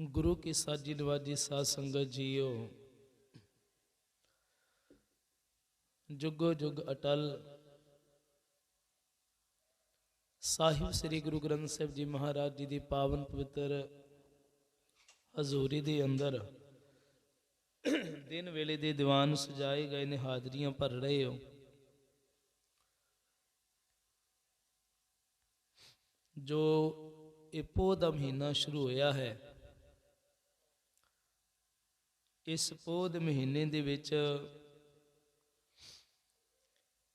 ਗੁਰੂ ਕੀ ਸਾਜੀ ਨਵਾਜੀ ਸਾਧ ਸੰਗਤ ਜੀਓ। ਜੁਗੋ ਜੁਗ ਅਟਲ। ਸਾਹਿਬ ਸ੍ਰੀ ਗੁਰੂ ਗ੍ਰੰਥ ਸਾਹਿਬ ਜੀ ਮਹਾਰਾਜ ਜੀ ਦੀ ਪਾਵਨ ਪਵਿੱਤਰ ਹਜ਼ੂਰੀ ਦੇ ਅੰਦਰ ਦਿਨ ਵੇਲੇ ਦੇ ਦੀਵਾਨ ਸਜਾਏ ਗਏ ਨੇ, ਹਾਜ਼ਰੀਆਂ ਭਰ ਰਹੇ ਹੋ। ਜੋ ਇਹ ਪੋਹ ਦਾ ਮਹੀਨਾ ਸ਼ੁਰੂ ਹੋਇਆ ਹੈ ਇਸ ਪੋਹ ਦੇ ਮਹੀਨੇ ਦੇ ਵਿੱਚ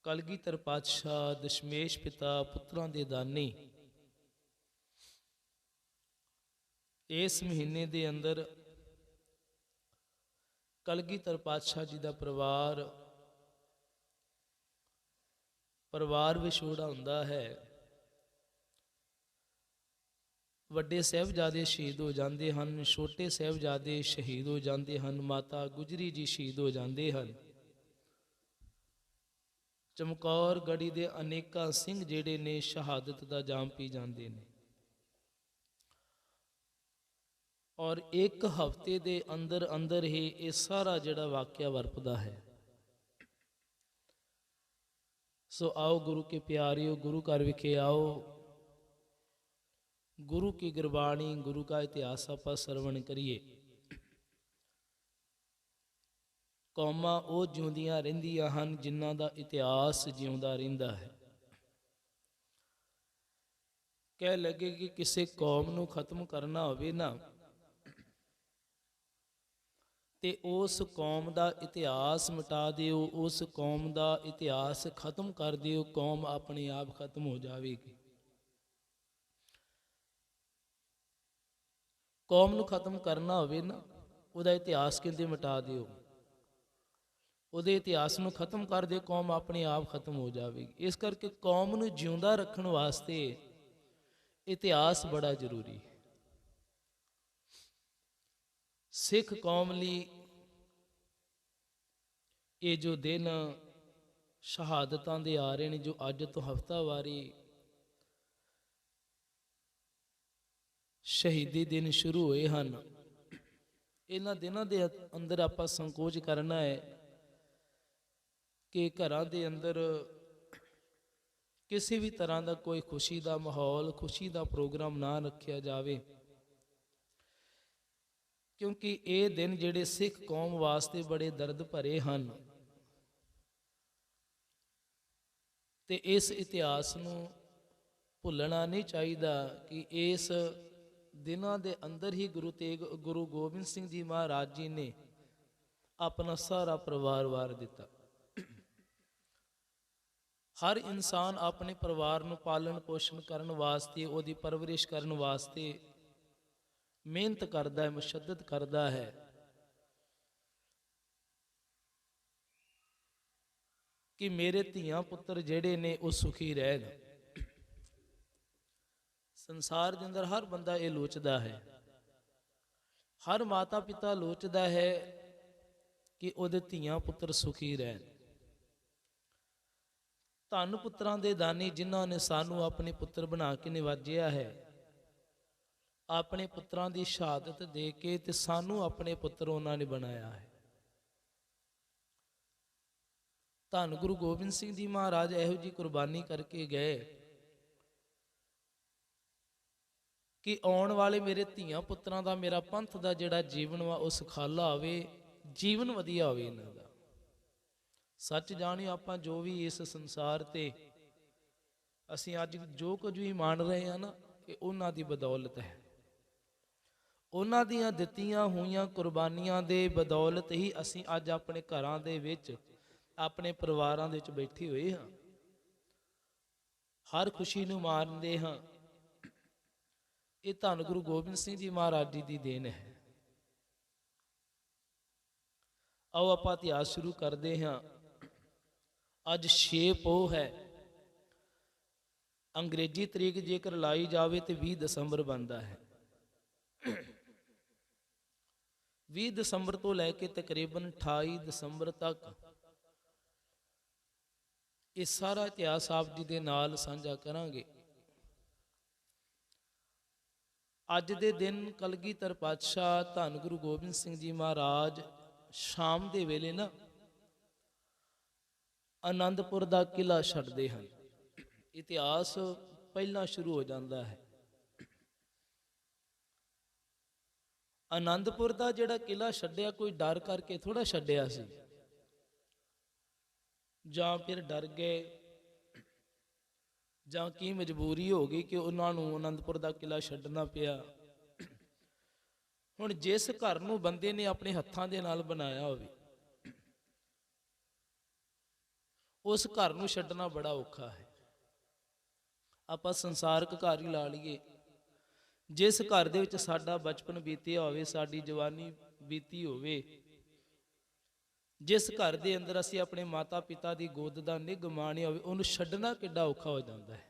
ਕਲਗੀਧਰ ਪਾਤਸ਼ਾਹ ਦਸ਼ਮੇਸ਼ ਪਿਤਾ ਪੁੱਤਰਾਂ ਦੇ ਦਾਨੀ ਇਸ ਮਹੀਨੇ ਦੇ ਅੰਦਰ ਕਲਗੀਧਰ ਪਾਤਸ਼ਾਹ ਜੀ ਦਾ ਪਰਿਵਾਰ ਪਰਿਵਾਰ ਵਿਛੋੜਾ ਹੁੰਦਾ ਹੈ। ਵੱਡੇ ਸਾਹਿਬਜ਼ਾਦੇ ਸ਼ਹੀਦ ਹੋ ਜਾਂਦੇ ਹਨ, ਛੋਟੇ ਸਾਹਿਬਜ਼ਾਦੇ ਸ਼ਹੀਦ ਹੋ ਜਾਂਦੇ ਹਨ, ਮਾਤਾ ਗੁਜਰੀ ਜੀ ਸ਼ਹੀਦ ਹੋ ਜਾਂਦੇ ਹਨ। ਚਮਕੌਰ ਗੜੀ ਦੇ ਅਨੇਕਾਂ ਸਿੰਘ ਜਿਹੜੇ ਨੇ ਸ਼ਹਾਦਤ ਦਾ ਜਾਮ ਪੀ ਜਾਂਦੇ ਨੇ। ਔਰ ਇੱਕ ਹਫ਼ਤੇ ਦੇ ਅੰਦਰ ਅੰਦਰ ਹੀ ਇਹ ਸਾਰਾ ਜਿਹੜਾ ਵਾਕਿਆ ਵਰਪਦਾ ਹੈ। ਸੋ ਆਓ ਗੁਰੂ ਕੇ ਪਿਆਰਿਓ, ਗੁਰੂ ਘਰ ਵਿਖੇ ਆਓ। ਗੁਰੂ ਕੀ ਗੁਰਬਾਣੀ, ਗੁਰੂ ਦਾ ਇਤਿਹਾਸ ਆਪਾਂ ਸਰਵਣ ਕਰੀਏ। ਕੌਮਾਂ ਉਹ ਜਿਉਂਦੀਆਂ ਰਹਿੰਦੀਆਂ ਹਨ ਜਿਨ੍ਹਾਂ ਦਾ ਇਤਿਹਾਸ ਜਿਉਂਦਾ ਰਹਿੰਦਾ ਹੈ। ਕਹਿ ਲੱਗੇ ਕਿ ਕਿਸੇ ਕੌਮ ਨੂੰ ਖਤਮ ਕਰਨਾ ਹੋਵੇ ਨਾ, ਤੇ ਉਸ ਕੌਮ ਦਾ ਇਤਿਹਾਸ ਮਿਟਾ ਦਿਓ, ਉਸ ਕੌਮ ਦਾ ਇਤਿਹਾਸ ਖਤਮ ਕਰ ਦਿਓ, ਕੌਮ ਆਪਣੇ ਆਪ ਖਤਮ ਹੋ ਜਾਵੇਗੀ। ਕੌਮ ਨੂੰ ਖਤਮ ਕਰਨਾ ਹੋਵੇ ਨਾ, ਉਹਦਾ ਇਤਿਹਾਸ ਕਹਿੰਦੇ ਮਿਟਾ ਦਿਓ। ਉਹਦੇ ਇਤਿਹਾਸ ਨੂੰ ਖਤਮ ਕਰ ਦੇ ਕੌਮ ਆਪਣੇ ਆਪ ਖਤਮ ਹੋ ਜਾਵੇਗੀ। ਇਸ ਕਰਕੇ ਕੌਮ ਨੂੰ ਜਿਉਂਦਾ ਰੱਖਣ ਵਾਸਤੇ ਇਤਿਹਾਸ ਬੜਾ ਜ਼ਰੂਰੀ ਹੈ। ਸਿੱਖ ਕੌਮ ਲਈ ਇਹ ਜੋ ਦਿਨ ਸ਼ਹਾਦਤਾਂ ਦੇ ਆ ਰਹੇ ਨੇ, ਜੋ ਅੱਜ ਤੋਂ ਹਫਤਾਵਾਰੀ ਸ਼ਹੀਦੀ ਦਿਨ ਸ਼ੁਰੂ ਹੋਏ ਹਨ। ਇਹਨਾਂ ਦਿਨਾਂ ਦੇ ਅੰਦਰ ਆਪਾਂ ਸੰਕੋਚ ਕਰਨਾ ਹੈ ਕਿ ਘਰਾਂ ਦੇ ਅੰਦਰ ਕਿਸੇ ਵੀ ਤਰ੍ਹਾਂ ਦਾ ਕੋਈ ਖੁਸ਼ੀ ਦਾ ਮਾਹੌਲ, ਖੁਸ਼ੀ ਦਾ ਪ੍ਰੋਗਰਾਮ ਨਾ ਰੱਖਿਆ ਜਾਵੇ। ਕਿਉਂਕਿ ਇਹ ਦਿਨ ਜਿਹੜੇ ਸਿੱਖ ਕੌਮ ਵਾਸਤੇ ਬੜੇ ਦਰਦ ਭਰੇ ਹਨ। ਤੇ ਇਸ ਇਤਿਹਾਸ ਨੂੰ ਭੁੱਲਣਾ ਨਹੀਂ ਚਾਹੀਦਾ ਕਿ ਇਸ ਦਿਨਾਂ ਦੇ ਅੰਦਰ ਹੀ ਗੁਰੂ ਤੇਗ, ਗੁਰੂ ਗੋਬਿੰਦ ਸਿੰਘ ਜੀ ਮਹਾਰਾਜ ਜੀ ਨੇ ਆਪਣਾ ਸਾਰਾ ਪਰਿਵਾਰ ਵਾਰ ਦਿੱਤਾ। ਹਰ ਇਨਸਾਨ ਆਪਣੇ ਪਰਿਵਾਰ ਨੂੰ ਪਾਲਣ ਪੋਸ਼ਣ ਕਰਨ ਵਾਸਤੇ, ਉਹਦੀ ਪਰਵਰਿਸ਼ ਕਰਨ ਵਾਸਤੇ ਮਿਹਨਤ ਕਰਦਾ ਹੈ ਮਸ਼ੱਦਤ ਕਰਦਾ ਹੈ। ਕਿ ਮੇਰੇ ਧੀਆਂ ਪੁੱਤਰ ਜਿਹੜੇ ਨੇ, ਉਹ ਸੁਖੀ ਰਹਿਣ। ਸੰਸਾਰ ਦੇ ਅੰਦਰ ਹਰ ਬੰਦਾ ਇਹ ਲੋਚਦਾ ਹੈ। ਹਰ ਮਾਤਾ ਪਿਤਾ ਲੋਚਦਾ ਹੈ ਕਿ ਉਹਦੇ ਧੀਆਂ ਪੁੱਤਰ ਸੁਖੀ ਰਹਿਣ। ਧੰਨ ਪੁੱਤਰਾਂ ਦੇ ਦਾਨੀ ਜਿਨ੍ਹਾਂ ਨੇ ਸਾਨੂੰ ਆਪਣੇ ਪੁੱਤਰ ਬਣਾ ਕੇ ਨਿਵਾਜਿਆ ਹੈ, ਆਪਣੇ ਪੁੱਤਰਾਂ ਦੀ ਸ਼ਹਾਦਤ ਦੇ ਕੇ ਤੇ ਸਾਨੂੰ ਆਪਣੇ ਪੁੱਤਰ ਉਹਨਾਂ ਨੇ ਬਣਾਇਆ ਹੈ। ਧੰਨ ਗੁਰੂ ਗੋਬਿੰਦ ਸਿੰਘ ਜੀ ਮਹਾਰਾਜ ਇਹੋ ਜੀ ਕੁਰਬਾਨੀ ਕਰਕੇ ਗਏ। ਕਿ ਆਉਣ ਵਾਲੇ ਮੇਰੇ ਧੀਆਂ ਪੁੱਤਰਾਂ ਦਾ, ਮੇਰਾ ਪੰਥ ਦਾ ਜਿਹੜਾ ਜੀਵਨ ਵਾ, ਉਹ ਸੁਖਾਲਾ ਆਵੇ ਜੀਵਨ ਵਧੀਆ ਹੋਵੇ ਇਹਨਾਂ ਦਾ। ਸੱਚ ਜਾਣਿਓ, ਆਪਾਂ ਜੋ ਵੀ ਇਸ ਸੰਸਾਰ ਤੇ ਅਸੀਂ ਅੱਜ ਜੋ ਕੁਝ ਵੀ ਮੰਨ ਰਹੇ ਹਾਂ ਨਾ, ਇਹ ਉਹਨਾਂ ਦੀ ਬਦੌਲਤ ਹੈ। ਉਹਨਾਂ ਦੀਆਂ ਦਿੱਤੀਆਂ ਹੋਈਆਂ ਕੁਰਬਾਨੀਆਂ ਦੇ ਬਦੌਲਤ ਹੀ ਅਸੀਂ ਅੱਜ ਆਪਣੇ ਘਰਾਂ ਦੇ ਵਿੱਚ, ਆਪਣੇ ਪਰਿਵਾਰਾਂ ਦੇ ਵਿੱਚ ਬੈਠੇ ਹੋਏ ਹਾਂ। ਹਰ ਖੁਸ਼ੀ ਨੂੰ ਮਾਣਦੇ ਹਾਂ। ਇਹ ਧੰਨ ਗੁਰੂ ਗੋਬਿੰਦ ਸਿੰਘ ਜੀ ਮਹਾਰਾਜ ਜੀ ਦੀ ਦੇਣ ਹੈ। ਆਓ ਆਪਾਂ ਇਤਿਹਾਸ ਸ਼ੁਰੂ ਕਰਦੇ ਹਾਂ। ਅੱਜ 6 ਪੋਹ ਹੈ। ਅੰਗਰੇਜ਼ੀ ਤਰੀਕ ਜੇਕਰ ਲਾਈ ਜਾਵੇ ਤੇ 20 ਦਸੰਬਰ ਬਣਦਾ ਹੈ। 20 ਦਸੰਬਰ ਤੋਂ ਲੈ ਕੇ ਤਕਰੀਬਨ 28 ਦਸੰਬਰ ਤੱਕ ਇਹ ਸਾਰਾ ਇਤਿਹਾਸ ਆਪ ਜੀ ਦੇ ਨਾਲ ਸਾਂਝਾ ਕਰਾਂਗੇ। ਅੱਜ ਦੇ ਦਿਨ ਕਲਗੀਧਰ ਪਾਤਸ਼ਾਹ ਧੰਨ ਗੁਰੂ ਗੋਬਿੰਦ ਸਿੰਘ ਜੀ ਮਹਾਰਾਜ ਸ਼ਾਮ ਦੇ ਵੇਲੇ ਨਾ ਆਨੰਦਪੁਰ ਦਾ ਕਿਲਾ ਛੱਡਦੇ ਹਨ। ਇਤਿਹਾਸ ਪਹਿਲਾਂ ਸ਼ੁਰੂ ਹੋ ਜਾਂਦਾ ਹੈ। ਆਨੰਦਪੁਰ ਦਾ ਜਿਹੜਾ ਕਿਲਾ ਛੱਡਿਆ, ਕੋਈ ਡਰ ਕਰਕੇ ਥੋੜਾ ਛੱਡਿਆ ਸੀ। ਜਾਂ ਫਿਰ ਡਰ ਗਏ ਜਾਂ ਕੀ ਮਜਬੂਰੀ ਹੋ ਗਈ ਕਿ ਉਹਨਾਂ ਨੂੰ ਅਨੰਦਪੁਰ ਦਾ ਕਿਲਾ ਛੱਡਣਾ ਪਿਆ? ਹੁਣ ਜਿਸ ਘਰ ਨੂੰ ਬੰਦੇ ਨੇ ਆਪਣੇ ਹੱਥਾਂ ਦੇ ਨਾਲ ਬਣਾਇਆ ਹੋਵੇ, ਉਸ ਘਰ ਨੂੰ ਛੱਡਣਾ ਬੜਾ ਔਖਾ ਹੈ। ਆਪਾਂ ਸੰਸਾਰਕ ਘਰ ਹੀ ਲਾ ਲਈਏ। ਜਿਸ ਘਰ ਦੇ ਵਿੱਚ ਸਾਡਾ ਬਚਪਨ ਬੀਤਿਆ ਹੋਵੇ, ਸਾਡੀ ਜਵਾਨੀ ਬੀਤੀ ਹੋਵੇ ਜਿਸ ਘਰ ਦੇ ਅੰਦਰ ਅਸੀਂ ਆਪਣੇ ਮਾਤਾ ਪਿਤਾ ਦੀ ਗੋਦ ਦਾ ਨਿੱਘ ਮਾਣਿਆ ਹੋਵੇ, ਉਹਨੂੰ ਛੱਡਣਾ ਕਿੱਡਾ ਔਖਾ ਹੋ ਜਾਂਦਾ ਹੈ।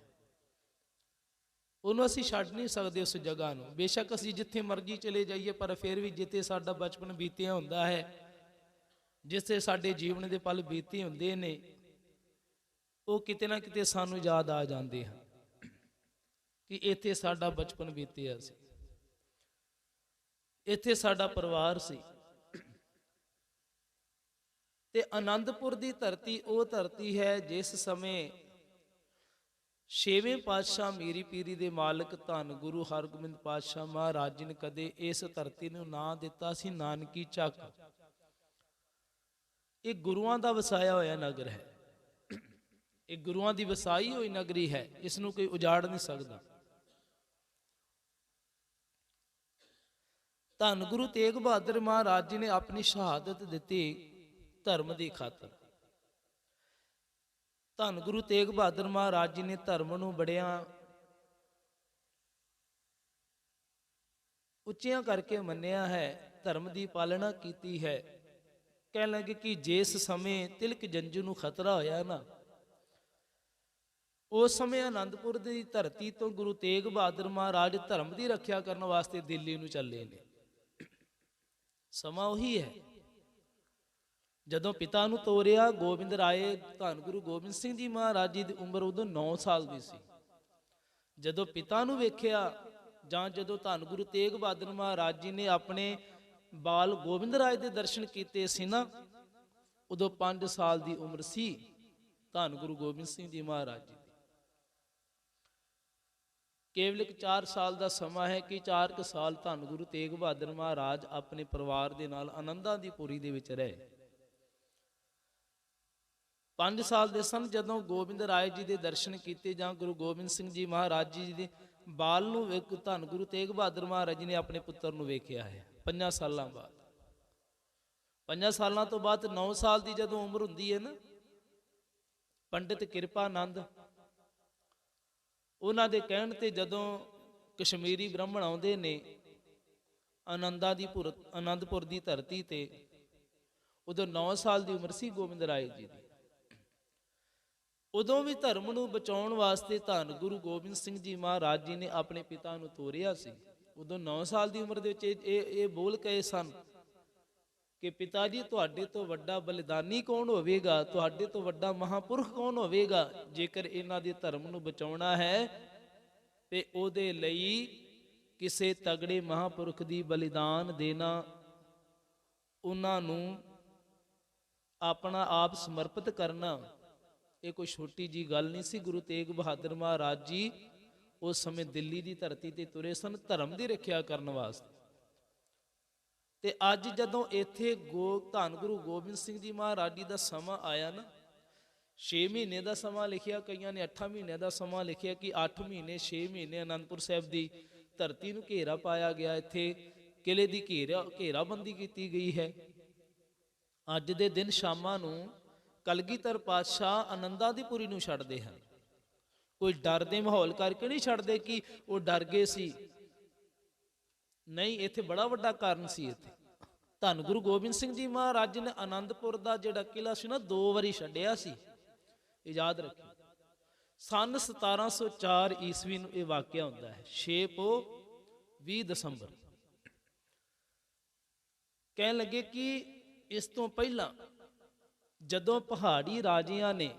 ਉਹਨੂੰ ਅਸੀਂ ਛੱਡ ਨਹੀਂ ਸਕਦੇ ਉਸ ਜਗ੍ਹਾ ਨੂੰ। ਬੇਸ਼ੱਕ ਅਸੀਂ ਜਿੱਥੇ ਮਰਜ਼ੀ ਚਲੇ ਜਾਈਏ, ਪਰ ਫਿਰ ਵੀ ਜਿੱਥੇ ਸਾਡਾ ਬਚਪਨ ਬੀਤਿਆ ਹੁੰਦਾ ਹੈ, ਜਿੱਥੇ ਸਾਡੇ ਜੀਵਨ ਦੇ ਪਲ ਬੀਤੇ ਹੁੰਦੇ ਨੇ, ਉਹ ਕਿਤੇ ਨਾ ਕਿਤੇ ਸਾਨੂੰ ਯਾਦ ਆ ਜਾਂਦੇ ਹਨ ਕਿ ਇੱਥੇ ਸਾਡਾ ਬਚਪਨ ਬੀਤਿਆ ਸੀ। ਇੱਥੇ ਸਾਡਾ ਪਰਿਵਾਰ ਸੀ। ਤੇ ਆਨੰਦਪੁਰ ਦੀ ਧਰਤੀ ਉਹ ਧਰਤੀ ਹੈ ਜਿਸ ਸਮੇਂ ਛੇਵੇਂ ਪਾਤਸ਼ਾਹ ਮੀਰੀ ਪੀਰੀ ਦੇ ਮਾਲਕ ਧੰਨ ਗੁਰੂ ਹਰਗੋਬਿੰਦ ਪਾਤਸ਼ਾਹ ਮਹਾਰਾਜ ਜੀ ਨੇ ਕਦੇ ਇਸ ਧਰਤੀ ਨੂੰ ਨਾਂ ਦਿੱਤਾ ਸੀ ਨਾਨਕੀ ਚੱਕ। ਇਹ ਗੁਰੂਆਂ ਦਾ ਵਸਾਇਆ ਹੋਇਆ ਨਗਰ ਹੈ। ਇਹ ਗੁਰੂਆਂ ਦੀ ਵਸਾਈ ਹੋਈ ਨਗਰੀ ਹੈ ਇਸ ਨੂੰ ਕੋਈ ਉਜਾੜ ਨਹੀਂ ਸਕਦਾ। ਧੰਨ ਗੁਰੂ ਤੇਗ ਬਹਾਦਰ ਮਹਾਰਾਜ ਜੀ ਨੇ ਆਪਣੀ ਸ਼ਹਾਦਤ ਦਿੱਤੀ ਧਰਮ ਦੀ ਖਾਤਰ। ਧੰਨ ਗੁਰੂ ਤੇਗ ਬਹਾਦਰ ਮਹਾਰਾਜ ਜੀ ਨੇ ਧਰਮ ਨੂੰ ਬੜਿਆਂ ਉੱਚੀਆਂ ਕਰਕੇ ਮੰਨਿਆ ਹੈ, ਧਰਮ ਦੀ ਪਾਲਣਾ ਕੀਤੀ ਹੈ। ਕਹਿਣ ਲੱਗੇ ਕਿ ਜਿਸ ਸਮੇਂ ਤਿਲਕ ਜੰਜੂ ਨੂੰ ਖਤਰਾ ਹੋਇਆ ਨਾ, ਉਸ ਸਮੇਂ ਆਨੰਦਪੁਰ ਦੀ ਧਰਤੀ ਤੋਂ ਗੁਰੂ ਤੇਗ ਬਹਾਦਰ ਮਹਾਰਾਜ ਧਰਮ ਦੀ ਰੱਖਿਆ ਕਰਨ ਵਾਸਤੇ ਦਿੱਲੀ ਨੂੰ ਚੱਲੇ ਨੇ। ਸਮਾਂ ਉਹੀ ਹੈ। ਜਦੋਂ ਪਿਤਾ ਨੂੰ ਤੋਰਿਆ, ਗੋਬਿੰਦ ਰਾਏ ਧੰਨ ਗੁਰੂ ਗੋਬਿੰਦ ਸਿੰਘ ਜੀ ਮਹਾਰਾਜ ਜੀ ਦੀ ਉਮਰ ਉਦੋਂ 9 ਸਾਲ ਦੀ ਸੀ। ਜਦੋਂ ਪਿਤਾ ਨੂੰ ਵੇਖਿਆ ਜਾਂ ਜਦੋਂ ਧੰਨ ਗੁਰੂ ਤੇਗ ਬਹਾਦਰ ਮਹਾਰਾਜ ਜੀ ਨੇ ਆਪਣੇ ਬਾਲ ਗੋਬਿੰਦ ਰਾਏ ਦੇ ਦਰਸ਼ਨ ਕੀਤੇ ਸੀ ਨਾ, ਉਦੋਂ 5 ਸਾਲ ਦੀ ਉਮਰ ਸੀ ਧੰਨ ਗੁਰੂ ਗੋਬਿੰਦ ਸਿੰਘ ਜੀ ਮਹਾਰਾਜ ਜੀ ਕੇਵਲ ਇੱਕ 4 ਸਾਲ ਦਾ ਸਮਾਂ ਹੈ ਕਿ 4 ਕੁ ਸਾਲ ਧੰਨ ਗੁਰੂ ਤੇਗ ਬਹਾਦਰ ਮਹਾਰਾਜ ਆਪਣੇ ਪਰਿਵਾਰ ਦੇ ਨਾਲ ਆਨੰਦਾਂ ਦੀ ਪੁਰੀ ਦੇ ਵਿੱਚ ਰਹੇ। 5 ਸਾਲ ਦੇ ਸਨ ਜਦੋਂ ਗੋਬਿੰਦ ਰਾਏ ਜੀ ਦੇ ਦਰਸ਼ਨ ਕੀਤੇ ਜਾਂ ਗੁਰੂ ਗੋਬਿੰਦ ਸਿੰਘ ਜੀ ਮਹਾਰਾਜ ਜੀ ਦੇ ਬਾਲ ਨੂੰ ਵੇਖ ਧੰਨ ਗੁਰੂ ਤੇਗ ਬਹਾਦਰ ਮਹਾਰਾਜ ਜੀ ਨੇ ਆਪਣੇ ਪੁੱਤਰ ਨੂੰ ਵੇਖਿਆ ਹੈ 5 ਸਾਲਾਂ ਬਾਅਦ। 5 ਸਾਲਾਂ ਤੋਂ ਬਾਅਦ 9 ਸਾਲ ਦੀ ਜਦੋਂ ਉਮਰ ਹੁੰਦੀ ਹੈ ਨਾ, ਪੰਡਿਤ ਕਿਰਪਾ ਕਿਰਪਾਨੰਦ ਉਹਨਾਂ ਦੇ ਕਹਿਣ ਤੇ ਜਦੋਂ ਕਸ਼ਮੀਰੀ ਬ੍ਰਾਹਮਣ ਆਉਂਦੇ ਨੇ ਆਨੰਦਾ ਦੀ ਪੁਰ, ਆਨੰਦਪੁਰ ਦੀ ਧਰਤੀ ਤੇ, ਉਦੋਂ 9 ਸਾਲ ਦੀ ਉਮਰ ਸੀ ਗੋਬਿੰਦ ਰਾਏ ਜੀ ਦੀ। ਉਦੋਂ ਵੀ ਧਰਮ ਨੂੰ ਬਚਾਉਣ ਵਾਸਤੇ ਧੰਨ ਗੁਰੂ ਗੋਬਿੰਦ ਸਿੰਘ ਜੀ ਮਹਾਰਾਜ ਜੀ ਨੇ ਆਪਣੇ ਪਿਤਾ ਨੂੰ ਤੋਰਿਆ ਸੀ। ਉਦੋਂ 9 ਸਾਲ ਦੀ ਉਮਰ ਦੇ ਵਿੱਚ ਇਹ ਇਹ ਬੋਲ ਕਹੇ ਸਨ ਕਿ ਪਿਤਾ ਜੀ ਤੁਹਾਡੇ ਤੋਂ ਵੱਡਾ ਬਲਿਦਾਨੀ ਕੌਣ ਹੋਵੇਗਾ? ਤੁਹਾਡੇ ਤੋਂ ਵੱਡਾ ਮਹਾਪੁਰਖ ਕੌਣ ਹੋਵੇਗਾ? ਜੇਕਰ ਇਹਨਾਂ ਦੇ ਧਰਮ ਨੂੰ ਬਚਾਉਣਾ ਹੈ, ਤੇ ਉਹਦੇ ਲਈ ਕਿਸੇ ਤਗੜੇ ਮਹਾਪੁਰਖ ਦੀ ਬਲੀਦਾਨ ਦੇਣਾ ਉਹਨਾਂ ਨੂੰ ਆਪਣਾ ਆਪ ਸਮਰਪਿਤ ਕਰਨਾ। ਇਹ ਕੋਈ ਛੋਟੀ ਜੀ ਗੱਲ ਨਹੀਂ ਸੀ, ਗੁਰੂ ਤੇਗ ਬਹਾਦਰ ਮਹਾਰਾਜ ਜੀ ਉਸ ਸਮੇਂ ਦਿੱਲੀ ਦੀ ਧਰਤੀ ਤੇ ਤੁਰੇ ਸਨ, ਧਰਮ ਦੀ ਰੱਖਿਆ ਕਰਨ ਵਾਸਤੇ। ਤੇ ਅੱਜ ਜਦੋਂ ਇੱਥੇ ਗੋ, ਧੰਨ ਗੁਰੂ ਗੋਬਿੰਦ ਸਿੰਘ ਜੀ ਮਹਾਰਾਜ ਜੀ ਦਾ ਸਮਾਂ ਆਇਆ ਨਾ 6 ਮਹੀਨੇ ਦਾ ਸਮਾਂ ਲਿਖਿਆ, ਕਈਆਂ ਨੇ 8 ਮਹੀਨੇ ਦਾ ਸਮਾਂ ਲਿਖਿਆ ਕਿ 8 ਮਹੀਨੇ 6 ਮਹੀਨੇ ਅਨੰਦਪੁਰ ਸਾਹਿਬ ਦੀ ਧਰਤੀ ਨੂੰ ਘੇਰਾ ਪਾਇਆ ਗਿਆ। ਇੱਥੇ ਕਿਲੇ ਦੀ ਘੇਰਾ, ਘੇਰਾਬੰਦੀ ਕੀਤੀ ਗਈ ਹੈ। ਅੱਜ ਦੇ ਦਿਨ ਸ਼ਾਮਾਂ ਨੂੰ ਕਲਗੀਧਰ ਪਾਤਸ਼ਾਹ ਆਨੰਦਾਂ ਦੀ ਪੁਰੀ ਨੂੰ ਛੱਡਦੇ ਹਨ। ਕੋਈ ਡਰ ਦੇ ਮਾਹੌਲ ਕਰਕੇ ਨਹੀਂ ਛੱਡਦੇ ਕਿ ਉਹ ਡਰ ਗਏ ਸੀ। ਨਹੀਂ, ਇੱਥੇ ਬੜਾ ਵੱਡਾ ਕਾਰਨ ਸੀ ਇੱਥੇ। ਧੰਨ ਗੁਰੂ ਗੋਬਿੰਦ ਸਿੰਘ ਜੀ ਮਹਾਰਾਜ ਨੇ ਆਨੰਦਪੁਰ ਦਾ ਜਿਹੜਾ ਕਿਲਾ ਸੀ ਨਾ, ਦੋ ਵਾਰੀ ਛੱਡਿਆ ਸੀ। ਇਹ ਯਾਦ ਰੱਖਿਓ। ਸਨ 1704 ਈਸਵੀ ਨੂੰ ਇਹ ਵਾਕਿਆ ਹੁੰਦਾ ਹੈ। 6 ਪੋ 20 ਦਸੰਬਰ। ਕਹਿਣ ਲੱਗੇ ਕਿ ਇਸ ਤੋਂ ਪਹਿਲਾਂ ਜਦੋਂ ਪਹਾੜੀ ਰਾਜਿਆਂ ਨੇ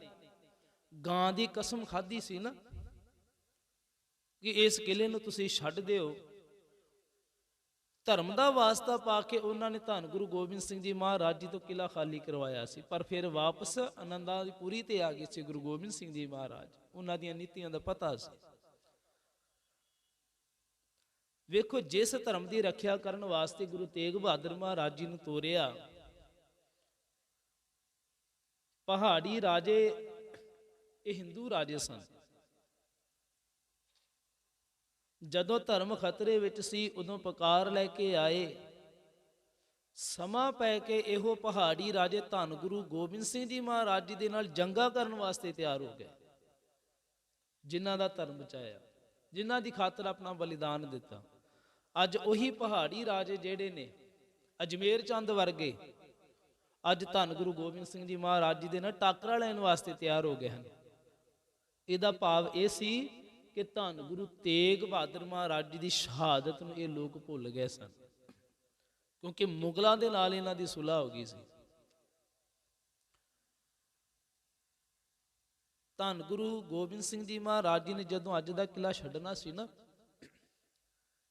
ਗਾਂ ਦੀ ਕਸਮ ਖਾਧੀ ਸੀ ਨਾ, ਕਿ ਇਸ ਕਿਲੇ ਨੂੰ ਤੁਸੀਂ ਛੱਡ ਦਿਓ, ਧਰਮ ਦਾ ਵਾਸਤਾ ਪਾ ਕੇ ਉਹਨਾਂ ਨੇ ਧੰਨ ਗੁਰੂ ਗੋਬਿੰਦ ਸਿੰਘ ਜੀ ਮਹਾਰਾਜ ਜੀ ਤੋਂ ਕਿਲਾ ਖਾਲੀ ਕਰਵਾਇਆ ਸੀ, ਪਰ ਫਿਰ ਵਾਪਸ ਆਨੰਦਾਂ ਦੀ ਪੂਰੀ ਤੇ ਆ ਗਏ ਸੀ ਗੁਰੂ ਗੋਬਿੰਦ ਸਿੰਘ ਜੀ ਮਹਾਰਾਜ, ਉਹਨਾਂ ਦੀਆਂ ਨੀਤੀਆਂ ਦਾ ਪਤਾ ਸੀ। ਵੇਖੋ, ਜਿਸ ਧਰਮ ਦੀ ਰੱਖਿਆ ਕਰਨ ਵਾਸਤੇ ਗੁਰੂ ਤੇਗ ਬਹਾਦਰ ਮਹਾਰਾਜ ਜੀ ਨੂੰ ਤੋਰਿਆ ਪਹਾੜੀ ਰਾਜੇ, ਇਹ ਹਿੰਦੂ ਰਾਜੇ ਸਨ। ਜਦੋਂ ਧਰਮ ਖਤਰੇ ਵਿੱਚ ਸੀ, ਉਦੋਂ ਪੁਕਾਰ ਲੈ ਕੇ ਆਏ। ਸਮਾਂ ਪੈ ਕੇ ਇਹੋ ਪਹਾੜੀ ਰਾਜੇ ਧੰਨ ਗੁਰੂ ਗੋਬਿੰਦ ਸਿੰਘ ਜੀ ਮਹਾਰਾਜ ਜੀ ਦੇ ਨਾਲ ਜੰਗਾ ਕਰਨ ਵਾਸਤੇ ਤਿਆਰ ਹੋ ਗਏ, ਜਿਨ੍ਹਾਂ ਦਾ ਧਰਮ ਬਚਾਇਆ, ਜਿਨ੍ਹਾਂ ਦੀ ਖਾਤਰ ਆਪਣਾ ਬਲੀਦਾਨ ਦਿੱਤਾ। ਅੱਜ ਉਹੀ ਪਹਾੜੀ ਰਾਜੇ ਜਿਹੜੇ ਨੇ, ਅਜਮੇਰ ਚੰਦ ਵਰਗੇ ਅੱਜ ਧੰਨ ਗੁਰੂ ਗੋਬਿੰਦ ਸਿੰਘ ਜੀ ਮਹਾਰਾਜ ਜੀ ਦੇ ਨਾਲ ਟਾਕਰਾ ਲੈਣ ਵਾਸਤੇ ਤਿਆਰ ਹੋ ਗਏ ਹਨ। ਇਹਦਾ ਭਾਵ ਇਹ ਸੀ ਕਿ ਧੰਨ ਗੁਰੂ ਤੇਗ ਬਹਾਦਰ ਮਹਾਰਾਜ ਜੀ ਦੀ ਸ਼ਹਾਦਤ ਨੂੰ ਇਹ ਲੋਕ ਭੁੱਲ ਗਏ ਸਨ। ਕਿਉਂਕਿ ਮੁਗਲਾਂ ਦੇ ਨਾਲ ਇਹਨਾਂ ਦੀ ਸੁਲ੍ਹਾ ਹੋ ਗਈ ਸੀ। ਧੰਨ ਗੁਰੂ ਗੋਬਿੰਦ ਸਿੰਘ ਜੀ ਮਹਾਰਾਜ ਜੀ ਨੇ ਜਦੋਂ ਅੱਜ ਦਾ ਕਿਲਾ ਛੱਡਣਾ ਸੀ ਨਾ,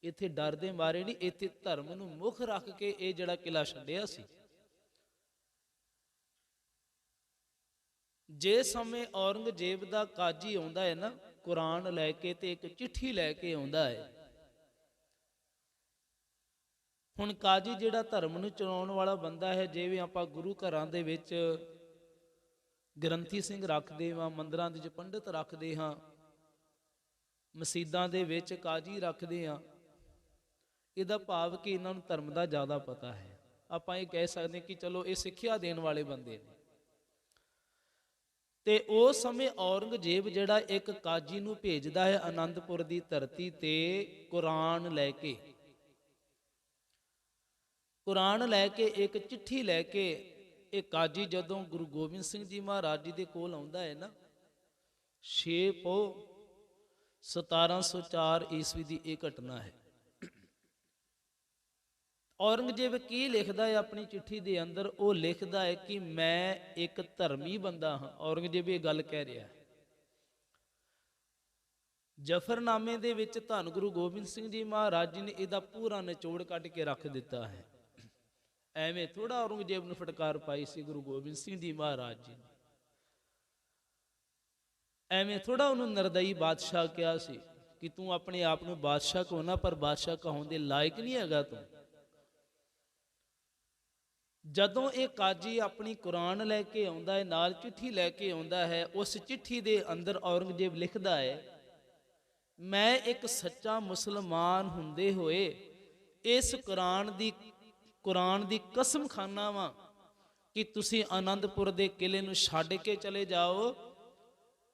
ਇੱਥੇ ਡਰ ਦੇ ਮਾਰੇ ਨਹੀਂ, ਇੱਥੇ ਧਰਮ ਨੂੰ ਮੁੱਖ ਰੱਖ ਕੇ ਇਹ ਜਿਹੜਾ ਕਿਲਾ ਛੱਡਿਆ ਸੀ। ਜੇ ਸਮੇਂ ਔਰੰਗਜ਼ੇਬ ਦਾ ਕਾਜੀ ਆਉਂਦਾ ਹੈ ਨਾ, ਕੁਰਾਨ ਲੈ ਕੇ ਤੇ ਇੱਕ ਚਿੱਠੀ ਲੈ ਕੇ ਆਉਂਦਾ ਹੈ। ਹੁਣ ਕਾਜੀ ਜਿਹੜਾ ਧਰਮ ਨੂੰ ਚਲਾਉਣ ਵਾਲਾ ਬੰਦਾ ਹੈ, ਜਿਵੇਂ ਆਪਾਂ ਗੁਰੂ ਘਰਾਂ ਦੇ ਵਿੱਚ ਗ੍ਰੰਥੀ ਸਿੰਘ ਰੱਖਦੇ ਹਾਂ, ਮੰਦਰਾਂ ਦੇ ਵਿੱਚ ਪੰਡਿਤ ਰੱਖਦੇ ਹਾਂ, ਮਸਜਿਦਾਂ ਦੇ ਵਿੱਚ ਕਾਜੀ ਰੱਖਦੇ ਹਾਂ, ਇਹਦਾ ਭਾਵ ਕਿ ਇਹਨਾਂ ਨੂੰ ਧਰਮ ਦਾ ਜ਼ਿਆਦਾ ਪਤਾ ਹੈ। ਆਪਾਂ ਇਹ ਕਹਿ ਸਕਦੇ ਕਿ ਚਲੋ ਇਹ ਸਿੱਖਿਆ ਦੇਣ ਵਾਲੇ ਬੰਦੇ ਨੇ। ਤੇ ਉਸ ਸਮੇਂ ਔਰੰਗਜ਼ੇਬ ਜਿਹੜਾ ਇੱਕ ਕਾਜੀ ਨੂੰ ਭੇਜਦਾ ਹੈ ਆਨੰਦਪੁਰ ਦੀ ਧਰਤੀ ਤੇ ਕੁਰਾਨ ਲੈ ਕੇ। ਕੁਰਾਨ ਲੈ ਕੇ, ਇੱਕ ਚਿੱਠੀ ਲੈ ਕੇ, ਇਹ ਕਾਜੀ ਜਦੋਂ ਗੁਰੂ ਗੋਬਿੰਦ ਸਿੰਘ ਜੀ ਮਹਾਰਾਜ ਜੀ ਦੇ ਕੋਲ ਆਉਂਦਾ ਹੈ ਨਾ 6 ਪੋ 1704 ਈਸਵੀ ਦੀ ਇਹ ਘਟਨਾ ਹੈ। ਔਰੰਗਜ਼ੇਬ ਕੀ ਲਿਖਦਾ ਹੈ ਆਪਣੀ ਚਿੱਠੀ ਦੇ ਅੰਦਰ? ਉਹ ਲਿਖਦਾ ਹੈ ਕਿ ਮੈਂ ਇੱਕ ਧਰਮੀ ਬੰਦਾ ਹਾਂ। ਔਰੰਗਜ਼ੇਬ ਇਹ ਗੱਲ ਕਹਿ ਰਿਹਾ ਜਫਰਨਾਮੇ ਦੇ ਵਿੱਚ ਧੰਨ ਗੁਰੂ ਗੋਬਿੰਦ ਸਿੰਘ ਜੀ ਮਹਾਰਾਜ ਜੀ ਨੇ ਇਹਦਾ ਪੂਰਾ ਨਿਚੋੜ ਕੱਢ ਕੇ ਰੱਖ ਦਿੱਤਾ ਹੈ। ਐਵੇਂ ਥੋੜਾ ਔਰੰਗਜ਼ੇਬ ਨੂੰ ਫਟਕਾਰ ਪਾਈ ਸੀ ਗੁਰੂ ਗੋਬਿੰਦ ਸਿੰਘ ਜੀ ਮਹਾਰਾਜ ਜੀ ਨੇ। ਐਵੇਂ ਥੋੜਾ ਉਹਨੂੰ ਨਰਦਈ ਬਾਦਸ਼ਾਹ ਕਿਹਾ ਸੀ ਕਿ ਤੂੰ ਆਪਣੇ ਆਪ ਨੂੰ ਬਾਦਸ਼ਾਹ ਕਹੋਣਾ ਪਰ ਬਾਦਸ਼ਾਹ ਕਹਾਉਣ ਦੇ ਲਾਇਕ ਨਹੀਂ ਹੈਗਾ ਤੂੰ। ਜਦੋਂ ਇਹ ਕਾਜੀ ਆਪਣੀ ਕੁਰਾਨ ਲੈ ਕੇ ਆਉਂਦਾ ਹੈ, ਨਾਲ ਚਿੱਠੀ ਲੈ ਕੇ ਆਉਂਦਾ ਹੈ, ਉਸ ਚਿੱਠੀ ਦੇ ਅੰਦਰ ਔਰੰਗਜ਼ੇਬ ਲਿਖਦਾ ਹੈ, ਮੈਂ ਇੱਕ ਸੱਚਾ ਮੁਸਲਮਾਨ ਹੁੰਦੇ ਹੋਏ ਇਸ ਕੁਰਾਨ ਦੀ ਕੁਰਾਨ ਦੀ ਕਸਮ ਖਾਨਾ ਵਾਂ ਕਿ ਤੁਸੀਂ ਆਨੰਦਪੁਰ ਦੇ ਕਿਲੇ ਨੂੰ ਛੱਡ ਕੇ ਚਲੇ ਜਾਓ।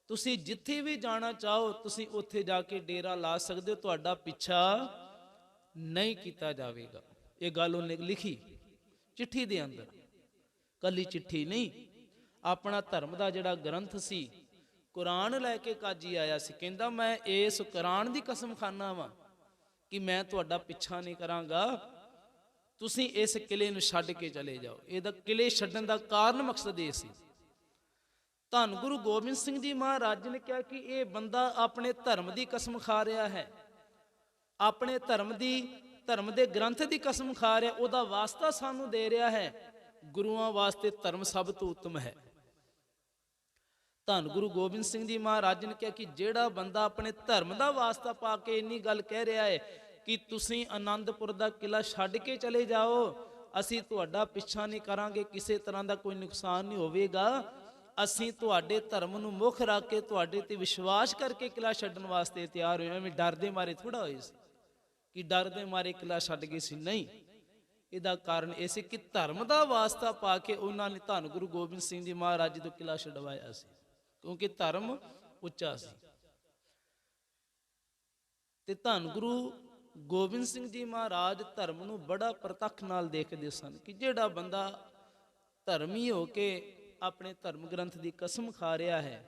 ਤੁਸੀਂ ਜਿੱਥੇ ਵੀ ਜਾਣਾ ਚਾਹੋ, ਤੁਸੀਂ ਉੱਥੇ ਜਾ ਕੇ ਡੇਰਾ ਲਾ ਸਕਦੇ ਹੋ, ਤੁਹਾਡਾ ਪਿੱਛਾ ਨਹੀਂ ਕੀਤਾ ਜਾਵੇਗਾ। ਇਹ ਗੱਲ ਉਹਨੇ ਲਿਖੀ। ਚਿੱਠੀ ਦੇ ਅੰਦਰ। ਕੱਲੀ ਚਿੱਠੀ ਨਹੀਂ, ਆਪਣਾ ਧਰਮ ਦਾ ਜਿਹੜਾ ਗ੍ਰੰਥ ਸੀ, ਕੁਰਾਨ ਲੈ ਕੇ ਕਾਜੀ ਆਇਆ ਸੀ, ਕਹਿੰਦਾ ਮੈਂ ਇਸ ਕੁਰਾਨ ਦੀ ਕਸਮ ਖਾਨਾ ਵਾਂ ਕਿ ਮੈਂ ਤੁਹਾਡਾ ਪਿੱਛਾ ਨਹੀਂ ਕਰਾਂਗਾ। ਤੁਸੀਂ ਇਸ ਕਿਲੇ ਨੂੰ ਛੱਡ ਕੇ ਚਲੇ ਜਾਓ। ਇਹਦਾ ਕਿਲੇ ਛੱਡਣ ਦਾ ਕਾਰਨ ਮਕਸਦ ਇਹ ਸੀ। ਧੰਨ ਗੁਰੂ ਗੋਬਿੰਦ ਸਿੰਘ ਜੀ ਮਹਾਰਾਜ ਨੇ ਕਿਹਾ ਕਿ ਇਹ ਬੰਦਾ ਆਪਣੇ ਧਰਮ ਦੀ ਕਸਮ ਖਾ ਰਿਹਾ ਹੈ। ਆਪਣੇ ਧਰਮ ਦੀ ਧਰਮ ਦੇ ਗ੍ਰੰਥ ਦੀ ਕਸਮ ਖਾ ਰਿਹਾ, ਉਹਦਾ ਵਾਸਤਾ ਸਾਨੂੰ ਦੇ ਰਿਹਾ ਹੈ। ਗੁਰੂਆਂ ਵਾਸਤੇ ਧਰਮ ਸਭ ਤੋਂ ਉੱਤਮ ਹੈ। ਧੰਨ ਗੁਰੂ ਗੋਬਿੰਦ ਸਿੰਘ ਜੀ ਮਹਾਰਾਜ ਨੇ ਕਿਹਾ ਕਿ ਜਿਹੜਾ ਬੰਦਾ ਆਪਣੇ ਧਰਮ ਦਾ ਵਾਸਤਾ ਪਾ ਕੇ ਇੰਨੀ ਗੱਲ ਕਹਿ ਰਿਹਾ ਹੈ ਕਿ ਤੁਸੀਂ ਆਨੰਦਪੁਰ ਦਾ ਕਿਲਾ ਛੱਡ ਕੇ ਚਲੇ ਜਾਓ, ਅਸੀਂ ਤੁਹਾਡਾ ਪਿੱਛਾ ਨਹੀਂ ਕਰਾਂਗੇ, ਕਿਸੇ ਤਰ੍ਹਾਂ ਦਾ ਕੋਈ ਨੁਕਸਾਨ ਨਹੀਂ ਹੋਵੇਗਾ। ਅਸੀਂ ਤੁਹਾਡੇ ਧਰਮ ਨੂੰ ਮੁੱਖ ਰੱਖ ਕੇ ਤੁਹਾਡੇ ਤੇ ਵਿਸ਼ਵਾਸ ਕਰਕੇ ਕਿਲਾ ਛੱਡਣ ਵਾਸਤੇ ਤਿਆਰ ਹੋਏ ਐਵੇਂ ਡਰ ਦੇ ਮਾਰੇ ਥੋੜਾ ਹੋਏ ਸੀ। ਕਿ ਡਰ ਦੇ ਮਾਰੇ ਕਿਲਾ ਛੱਡ ਗਏ ਸੀ? ਨਹੀਂ। ਇਹਦਾ ਕਾਰਨ ਇਹ ਸੀ ਕਿ ਧਰਮ ਦਾ ਵਾਸਤਾ ਪਾ ਕੇ ਉਹਨਾਂ ਨੇ ਧੰਨ ਗੁਰੂ ਗੋਬਿੰਦ ਸਿੰਘ ਜੀ ਮਹਾਰਾਜ ਜੀ ਤੋਂ ਕਿਲਾ ਛਡਵਾਇਆ ਸੀ, ਕਿਉਂਕਿ ਧਰਮ ਉੱਚਾ ਸੀ। ਤੇ ਧੰਨ ਗੁਰੂ ਗੋਬਿੰਦ ਸਿੰਘ ਜੀ ਮਹਾਰਾਜ ਧਰਮ ਨੂੰ ਬੜਾ ਪ੍ਰਤੱਖ ਨਾਲ ਦੇਖਦੇ ਸਨ ਕਿ ਜਿਹੜਾ ਬੰਦਾ ਧਰਮੀ ਹੋ ਕੇ ਆਪਣੇ ਧਰਮ ਗ੍ਰੰਥ ਦੀ ਕਸਮ ਖਾ ਰਿਹਾ ਹੈ,